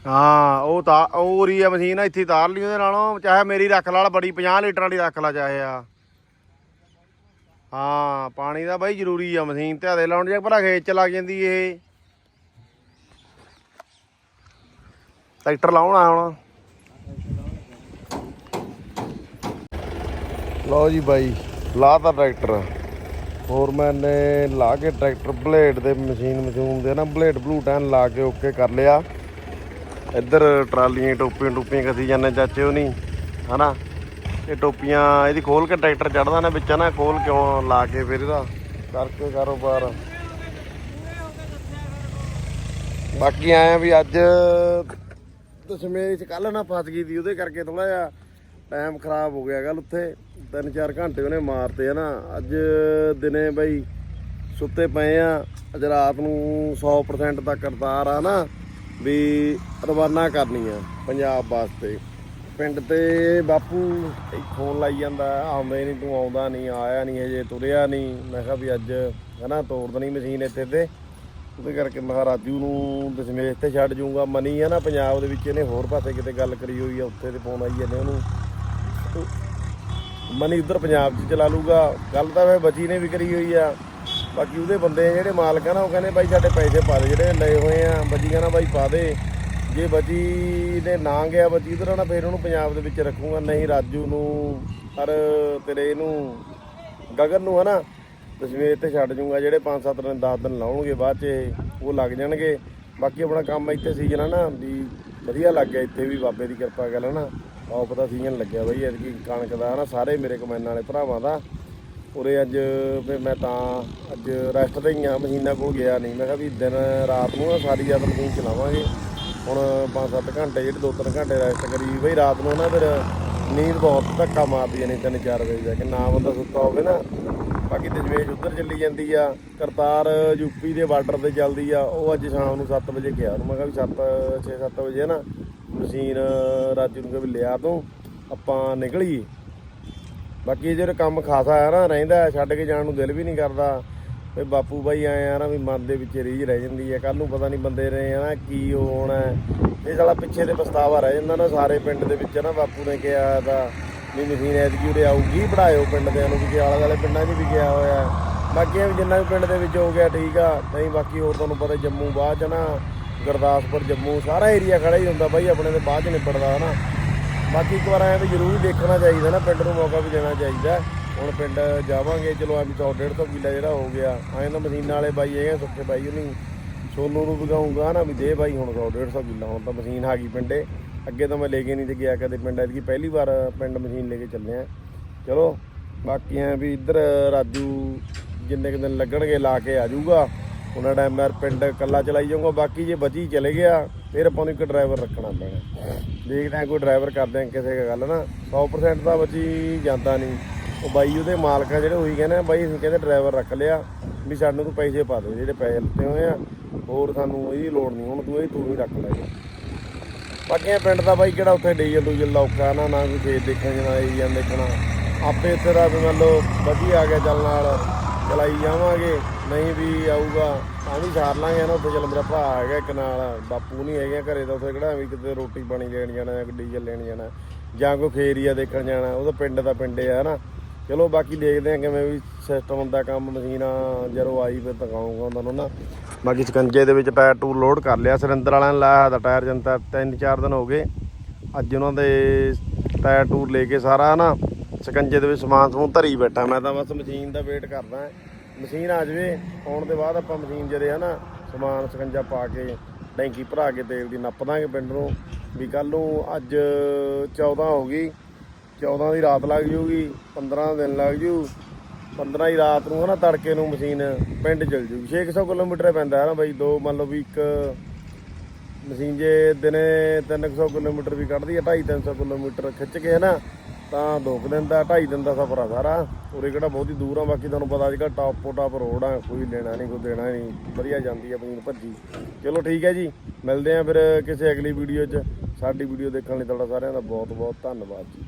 ਹਾਂ ਉਹ ਤਾਂ ਉਹ ਉਰੀ ਆ ਮਸ਼ੀਨ ਆ, ਇੱਥੇ ਤਾਰ ਲਈ ਉਹਦੇ ਨਾਲੋਂ ਚਾਹੇ ਮੇਰੀ ਰੱਖ ਲਾ ਬੜੀ 50 ਲੀਟਰ ਵਾਲੀ ਰੱਖ ਲਾ ਚਾਹੇ ਆ। ਹਾਂ ਪਾਣੀ ਦਾ ਬਾਈ ਜ਼ਰੂਰੀ ਆ ਮਸ਼ੀਨ ਤੇ ਹਦੇ ਲਾਉਣ ਜੇ ਭਲਾ ਖੇਤ ਚ ਲੱਗ ਜਾਂਦੀ ਇਹ। ਟਰੈਕਟਰ ਲਾਉਣਾ ਹੁਣ। ਲਓ ਜੀ ਬਾਈ ਲਾਤਾ ਟਰੈਕਟਰ। ਹੋਰ ਮੈਨੇ ਲਾ ਕੇ ਟਰੈਕਟਰ ਬਲੇਡ ਦੇ ਮਸ਼ੀਨ ਮਸ਼ੂਨ ਦੇ ਨਾ ਬਲੇਡ ਬਲੂਟ ਐਨ ਲਾ ਕੇ ਓਕੇ ਕਰ ਲਿਆ। ਇੱਧਰ ਟਰਾਲੀਆਂ, ਟੋਪੀਆਂ ਟੋਪੀਆਂ ਕਸੀ ਜਾਂਦੇ ਚਾਚੇ ਉਹ ਨਹੀਂ ਹਨਾ? ਇਹ ਟੋਪੀਆਂ, ਇਹਦੀ ਖੋਲ ਕੇ ਟਰੈਕਟਰ ਚੜਦਾ ਨਾ ਵਿੱਚ ਨਾ ਖੋਲ ਕਿਉਂ ਲਾ ਕੇ ਫਿਰ ਇਹਦਾ ਕਰਕੇ ਕਾਰੋਬਾਰ। ਬਾਕੀ ਆਇਆ ਵੀ ਅੱਜ ਦਸ਼ਮੇਸ਼ ਚ ਕੱਲ ਨਾ ਫਸ ਗਈ ਦੀ, ਉਹਦੇ ਕਰਕੇ ਥੋੜਾ ਜਿਹਾ ਟਾਈਮ ਖਰਾਬ ਹੋ ਗਿਆ ਕੱਲ ਉੱਥੇ। ਤਿੰਨ ਚਾਰ ਘੰਟੇ ਉਹਨੇ ਮਾਰਤੇ ਆ ਨਾ ਅੱਜ ਦਿਨੇ ਬਈ ਸੁੱਤੇ ਪਏ ਆ, ਅੱਜ ਰਾਤ ਨੂੰ 100% ਤੱਕ ਕਰਤਾਰ ਆ ਨਾ ਵੀ ਰਵਾਨਾ ਕਰਨੀ ਆ ਪੰਜਾਬ ਵਾਸਤੇ। ਪਿੰਡ ਤੇ ਬਾਪੂ ਫੋਨ ਲਾਈ ਜਾਂਦਾ, ਆਉਂਦੇ ਨਹੀਂ, ਤੂੰ ਆਉਂਦਾ ਨਹੀਂ, ਆਇਆ ਨਹੀਂ ਹਜੇ, ਤੁਰਿਆ ਨਹੀਂ। ਮੈਂ ਕਿਹਾ ਵੀ ਅੱਜ ਹਨਾ ਤੋੜ ਦੇਣੀ ਮਸ਼ੀਨ ਇੱਥੇ ਤੇ। ਉਹਦੇ ਕਰਕੇ ਮੈਂ ਕਿਹਾ ਰਾਜੂ ਨੂੰ ਦਸ਼ਮੇਸ਼ ਤੇ ਛੱਡ ਜੂੰਗਾ ਮਨੀ ਆ ਨਾ ਪੰਜਾਬ ਦੇ ਵਿੱਚ, ਇਹਨੇ ਹੋਰ ਪਾਸੇ ਕਿਤੇ ਗੱਲ ਕਰੀ ਹੋਈ ਆ, ਉੱਥੇ ਤੇ ਫੋਨ ਆਈ ਜਾਂਦੇ ਉਹਨੂੰ। ਮਨੀ ਉਧਰ ਪੰਜਾਬ 'ਚ ਚਲਾ ਲੂਗਾ ਗੱਲ ਤਾਂ ਵੇ ਬਚੀ ਨੇ ਵੀ ਕਰੀ ਹੋਈ ਆ। ਬਾਕੀ ਉਹਦੇ ਬੰਦੇ ਜਿਹੜੇ ਮਾਲਕ ਆ ਨਾ, ਉਹ ਕਹਿੰਦੇ ਬਾਈ ਸਾਡੇ ਪੈਸੇ ਪਾ ਦੇ, ਜਿਹੜੇ ਲਏ ਹੋਏ ਆ ਬਚੀ ਕਹਿੰਦਾ ਬਾਈ ਪਾ ਦੇ। ਜੇ ਬਚੀ ਨੇ ਨਾ ਗਿਆ ਬਚੀ ਉਧਰ ਨਾ ਫਿਰ ਉਹਨੂੰ ਪੰਜਾਬ ਦੇ ਵਿੱਚ ਰੱਖੂਗਾ, ਨਹੀਂ ਰਾਜੂ ਨੂੰ ਪਰ ਤੇਰੇ ਇਹਨੂੰ ਗਗਨ ਨੂੰ, ਹਨਾ? ਦਸ਼ਮੇਸ਼ ਤੇ ਛੱਡ ਜੂੰਗਾ, ਜਿਹੜੇ 5-7 ਦਿਨ 10 ਦਿਨ ਲਾਉਣਗੇ ਬਾਅਦ 'ਚ, ਉਹ ਲੱਗ ਜਾਣਗੇ। ਬਾਕੀ ਆਪਣਾ ਕੰਮ ਇੱਥੇ ਸੀਜ਼ਨ ਆ ਨਾ, ਵੀ ਵਧੀਆ ਲੱਗ ਗਿਆ, ਇੱਥੇ ਵੀ ਬਾਬੇ ਦੀ ਕਿਰਪਾ ਗੱਲ ਹੈ ਨਾ ਆਹ ਸੀਜ਼ਨ ਲੱਗਿਆ ਬਈ, ਐਤਕੀ ਕਣਕ ਦਾ ਨਾ ਸਾਰੇ ਮੇਰੇ ਕਮੈਨ ਵਾਲੇ ਭਰਾਵਾਂ ਦਾ। ਉਰੇ ਅੱਜ ਫਿਰ ਮੈਂ ਤਾਂ ਅੱਜ ਰੈਸਟ ਤੇ ਹੀ ਆ ਮਸ਼ੀਨਾਂ ਕੋਲ ਗਿਆ ਨਹੀਂ। ਮੈਂ ਕਿਹਾ ਵੀ ਦਿਨ ਰਾਤ ਨੂੰ ਨਾ ਸਾਰੀ ਰਾਤ ਮਸ਼ੀਨ ਚਲਾਵਾਂਗੇ। ਹੁਣ 5-7 ਘੰਟੇ, ਜਿਹੜੇ 2-3 ਘੰਟੇ ਰੈਸਟ ਕਰੀ ਬਈ ਰਾਤ ਨੂੰ ਨਾ ਫਿਰ ਨੀਂਦ ਬਹੁਤ ਧੱਕਾ ਮਾਰਦੀ ਨੇ ਨਹੀਂ ਤਿੰਨ ਚਾਰ ਵਜੇ ਜਾ ਕੇ। ਨਾ ਬੰਦਾ ਸੁੱਤਾ ਹੋਵੇ ਨਾ। ਬਾਕੀ ਦਜਵੇਜ ਉੱਧਰ ਚੱਲੀ ਜਾਂਦੀ ਆ, ਕਰਤਾਰ ਯੂਪੀ ਦੇ ਬਾਰਡਰ ਤੇ ਚੱਲਦੀ ਆ। ਉਹ ਅੱਜ ਸ਼ਾਮ ਨੂੰ 7 ਵਜੇ ਗਿਆ। ਉਹਨੂੰ ਮੈਂ ਕਿਹਾ ਵੀ 7 6-7 ਵਜੇ ਨਾ ਮਸ਼ੀਨ ਰਾਜੂ ਨੂੰ ਕਿਹਾ ਲਿਆ ਤੂੰ, ਆਪਾਂ ਨਿਕਲੀਏ। ਬਾਕੀ ਇਹ ਜਿਹੜਾ ਕੰਮ ਖਾਸਾ ਆ ਨਾ, ਰਹਿੰਦਾ ਛੱਡ ਕੇ ਜਾਣ ਨੂੰ ਦਿਲ ਵੀ ਨਹੀਂ ਕਰਦਾ। ਵੀ ਬਾਪੂ ਬਾਈ ਆਏ ਆ ਨਾ ਵੀ ਮਨ ਦੇ ਵਿੱਚ ਰੀਝ ਰਹਿ ਜਾਂਦੀ ਹੈ। ਕੱਲ ਨੂੰ ਪਤਾ ਨਹੀਂ ਬੰਦੇ ਨੇ ਆ ਨਾ ਕੀ ਉਹ ਹੋਣਾ ਇਹ ਸਾਲਾ ਪਿੱਛੇ ਦੇ ਪਛਤਾਵਾ ਰਹਿ ਜਾਂਦਾ ਨਾ ਸਾਰੇ ਪਿੰਡ ਦੇ ਵਿੱਚ ਨਾ, ਬਾਪੂ ਨੇ ਕਿਹਾ ਤਾਂ ਵੀ ਮਸ਼ੀਨ ਐਤਕੀ ਉਰੇ ਆਊਗੀ ਪੜਾਇਓ ਪਿੰਡ ਦੇ ਨੂੰ ਵੀ ਆਲੇ ਦੁਆਲੇ ਪਿੰਡਾਂ 'ਚ ਵੀ ਗਿਆ ਹੋਇਆ ਹੈ। ਬਾਕੀ ਵੀ ਜਿੰਨਾ ਵੀ ਪਿੰਡ ਦੇ ਵਿੱਚ ਹੋ ਗਿਆ ਠੀਕ ਆ, ਨਹੀਂ ਬਾਕੀ ਹੋਰ ਤੁਹਾਨੂੰ ਪਤਾ ਜੰਮੂ ਬਾਅਦ 'ਚ ਨਾ, ਗੁਰਦਾਸਪੁਰ, ਜੰਮੂ ਸਾਰਾ ਏਰੀਆ ਖੜਾ ਹੀ ਹੁੰਦਾ ਬਾਈ, ਆਪਣੇ ਦੇ ਬਾਅਦ 'ਚ ਨਿਬੜਦਾ ਨਾ ਬਾਕੀ ਇੱਕ ਵਾਰ ਐਂ ਵੀ ਜ਼ਰੂਰ ਦੇਖਣਾ ਚਾਹੀਦਾ ਨਾ, ਪਿੰਡ ਨੂੰ ਮੌਕਾ ਵੀ ਦੇਣਾ ਚਾਹੀਦਾ। ਹੁਣ ਪਿੰਡ ਜਾਵਾਂਗੇ, ਚਲੋ ਐ ਵੀ 100 150 ਕਿੱਲਾ ਜਿਹੜਾ ਹੋ ਗਿਆ। ਐਂ ਤਾਂ ਮਸ਼ੀਨਾਂ ਵਾਲੇ ਬਾਈ ਹੈਗੇ ਸੁੱਕੇ ਬਾਈ ਉਹਨੂੰ ਸੋਨੂ ਨੂੰ ਵਗਾਉਂਗਾ ਨਾ ਵੀ ਦੇ ਬਾਈ, ਹੁਣ 100 150 ਕਿੱਲਾ, ਹੁਣ ਤਾਂ ਮਸ਼ੀਨ ਆ ਗਈ ਪਿੰਡੇ। ਅੱਗੇ ਤਾਂ ਮੈਂ ਲੈ ਕੇ ਨਹੀਂ ਤੇ ਗਿਆ ਕਦੇ ਪਿੰਡ, ਐਤਕੀ ਪਹਿਲੀ ਵਾਰ ਪਿੰਡ ਮਸ਼ੀਨ ਲੈ ਕੇ ਚੱਲੇ ਆ। ਚਲੋ, ਬਾਕੀ ਐ ਵੀ ਇੱਧਰ ਰਾਜੂ ਜਿੰਨੇ ਕੁ ਦਿਨ ਲੱਗਣਗੇ, ਲਾ ਕੇ ਆ ਜਾਊਗਾ। ਉਹਨਾਂ ਟਾਈਮ ਮੈਂ ਪਿੰਡ ਇਕੱਲਾ ਚਲਾਈ ਜਾਊਗਾ, ਬਾਕੀ ਜੇ ਬਚੀ ਚਲੇ ਗਿਆ, ਫਿਰ ਆਪਾਂ ਨੂੰ ਇੱਕ ਡਰਾਈਵਰ ਰੱਖਣਾ ਪੈਣਾ। ਦੇਖਦੇ ਆ ਕੋਈ ਡਰਾਈਵਰ ਕਰਦੇ ਆ ਕਿਸੇ ਗੱਲ ਨਾ। 100% ਤਾਂ ਬਚੀ ਜਾਂਦਾ ਨਹੀਂ। ਉਹ ਬਾਈ ਉਹਦੇ ਮਾਲਕ ਆ ਜਿਹੜੇ, ਉਹੀ ਕਹਿੰਦੇ ਬਾਈ ਅਸੀਂ ਕਹਿੰਦੇ ਡਰਾਈਵਰ ਰੱਖ ਲਿਆ ਵੀ ਸਾਨੂੰ ਤੂੰ ਪੈਸੇ ਪਾ ਦੇ, ਜਿਹੜੇ ਪੈਸੇ ਲੱਤੇ ਹੋਏ ਆ, ਹੋਰ ਸਾਨੂੰ ਇਹਦੀ ਲੋੜ ਨਹੀਂ, ਹੁਣ ਤੂੰ ਇਹ, ਤੂੰ ਹੀ ਰੱਖ ਲੈ। ਜੀ ਬਾਕੀ ਇਹ ਪਿੰਡ ਦਾ ਬਾਈ ਕਿਹੜਾ ਉੱਥੇ ਡੀਜ਼ਲ ਡੂਜਲ ਲੌਕਾ ਨਾ ਨਾ ਕੋਈ ਖੇਤ ਦੇਖਣ ਜਾਣਾ ਏਰੀਆ ਦੇਖਣਾ। ਆਪੇ ਇੱਥੇ ਦਾ ਵੀ ਮੰਨ ਲਓ ਵਧੀਆ ਆ ਗਿਆ ਚੱਲ ਨਾਲ, ਚਲਾਈ ਜਾਵਾਂਗੇ। ਨਹੀਂ ਵੀ ਆਊਗਾ, ਤਾਂ ਵੀ ਛਾਰ ਲਾਂਗੇ ਨਾ ਉੱਥੇ। ਚੱਲ ਮੇਰਾ ਭਰਾ ਹੈਗਾ ਇੱਕ ਨਾਲ, ਬਾਪੂ ਨਹੀਂ ਹੈਗੇ ਘਰੇ ਤਾਂ ਉੱਥੇ ਕਿਹੜਾ ਵੀ ਕਿਤੇ ਰੋਟੀ ਪਾਣੀ ਲੈਣ ਜਾਣਾ ਜਾਂ ਡੀਜ਼ਲ ਲੈਣ ਜਾਣਾ, ਜਾਂ ਕੋਈ ਖੇਰੀਆ ਦੇਖਣ ਜਾਣਾ, ਉਹ ਤਾਂ ਪਿੰਡ ਦਾ ਪਿੰਡ ਆ ਨਾ ਚਲੋ ਬਾਕੀ ਦੇਖਦੇ ਆ ਕਿਵੇਂ ਵੀ ਸਿਸਟਮ ਦਾ ਕੰਮ ਮਸ਼ੀਨਾਂ ਜਦੋਂ ਆਈ ਫਿਰ ਤਕਾਉਂਗਾ ਉਹਨਾਂ ਨੂੰ। ਨਾ ਬਾਕੀ ਸਕੰਜੇ ਦੇ ਵਿੱਚ ਟਾਇਰ ਟੂਰ ਲੋਡ ਕਰ ਲਿਆ ਸਰਿੰਦਰ ਵਾਲਿਆਂ ਨੇ ਲਾਇਆ ਤਾਂ ਟਾਇਰ ਜਨਤਾ ਤਿੰਨ ਚਾਰ ਦਿਨ ਹੋ ਗਏ। ਅੱਜ ਉਹਨਾਂ ਦੇ ਟਾਇਰ ਟੂਰ ਲੈ ਕੇ ਸਾਰਾ ਨਾ ਸਕੰਜੇ ਦੇ ਵਿੱਚ ਸਮਾਨ ਸਮੂਨ ਧਰੀ ਬੈਠਾ, ਮੈਂ ਤਾਂ ਬਸ ਮਸ਼ੀਨ ਦਾ ਵੇਟ ਕਰਦਾ। ਮਸ਼ੀਨ ਆ ਜਾਵੇ, ਆਉਣ ਦੇ ਬਾਅਦ ਆਪਾਂ ਮਸ਼ੀਨ ਜਿਹੜੇ ਆ ਨਾ, ਸਮਾਨ ਸਕੰਜਾ ਪਾ ਕੇ, ਟੈਂਕੀ ਭਰਾ ਕੇ ਤੇਲ ਦੀ ਨੱਪ ਦਾਂਗੇ ਪਿੰਡ ਨੂੰ, ਵੀ ਕੱਲ ਨੂੰ ਅੱਜ 14 ਹੋ ਗਈ 14 ਦੀ ਰਾਤ ਲੱਗ ਜੂਗੀ 15 ਦਿਨ ਲੱਗ ਜੂ 15 ਦੀ ਰਾਤ ਨੂੰ ਹਨਾ ਤੜਕੇ ਨੂੰ ਮਸ਼ੀਨ ਪਿੰਡ ਚਲ ਜੂਗੀ। 600 ਕਿਲੋਮੀਟਰ ਪੈਂਦਾ ਹੈ ਨਾ ਬਾਈ, ਦੋ ਮੰਨ ਲਓ ਵੀ ਇੱਕ ਮਸ਼ੀਨ ਜੇ ਦਿਨੇ 300 ਕਿਲੋਮੀਟਰ ਵੀ ਕੱਢਦੀ ਹੈ 2.5 300 ਕਿਲੋਮੀਟਰ ਖਿੱਚ ਕੇ ਨਾ ਤਾਂ ਦੋ ਕੁ ਦਿਨ ਦਾ 2.5 ਦਿਨ ਦਾ ਸਫ਼ਰ ਆ ਸਾਰਾ। ਉਰੇ ਕਿਹੜਾ ਬਹੁਤੀ ਦੂਰ ਆ, ਬਾਕੀ ਤੁਹਾਨੂੰ ਪਤਾ ਅੱਜ ਕੱਲ੍ਹ ਟਾਪ ਟਾਪ ਰੋਡ ਆ, ਕੋਈ ਲੈਣਾ ਨਹੀਂ, ਕੋਈ ਦੇਣਾ ਨਹੀਂ, ਵਧੀਆ ਜਾਂਦੀ ਆ ਮਸ਼ੀਨ ਭੱਜੀ। ਚਲੋ ਠੀਕ ਹੈ ਜੀ, ਮਿਲਦੇ ਆ ਫਿਰ ਕਿਸੇ ਅਗਲੀ ਵੀਡੀਓ 'ਚ। ਸਾਡੀ ਵੀਡੀਓ ਦੇਖਣ ਲਈ ਤੁਹਾਡਾ ਸਾਰਿਆਂ ਦਾ ਬਹੁਤ ਬਹੁਤ ਧੰਨਵਾਦ ਜੀ।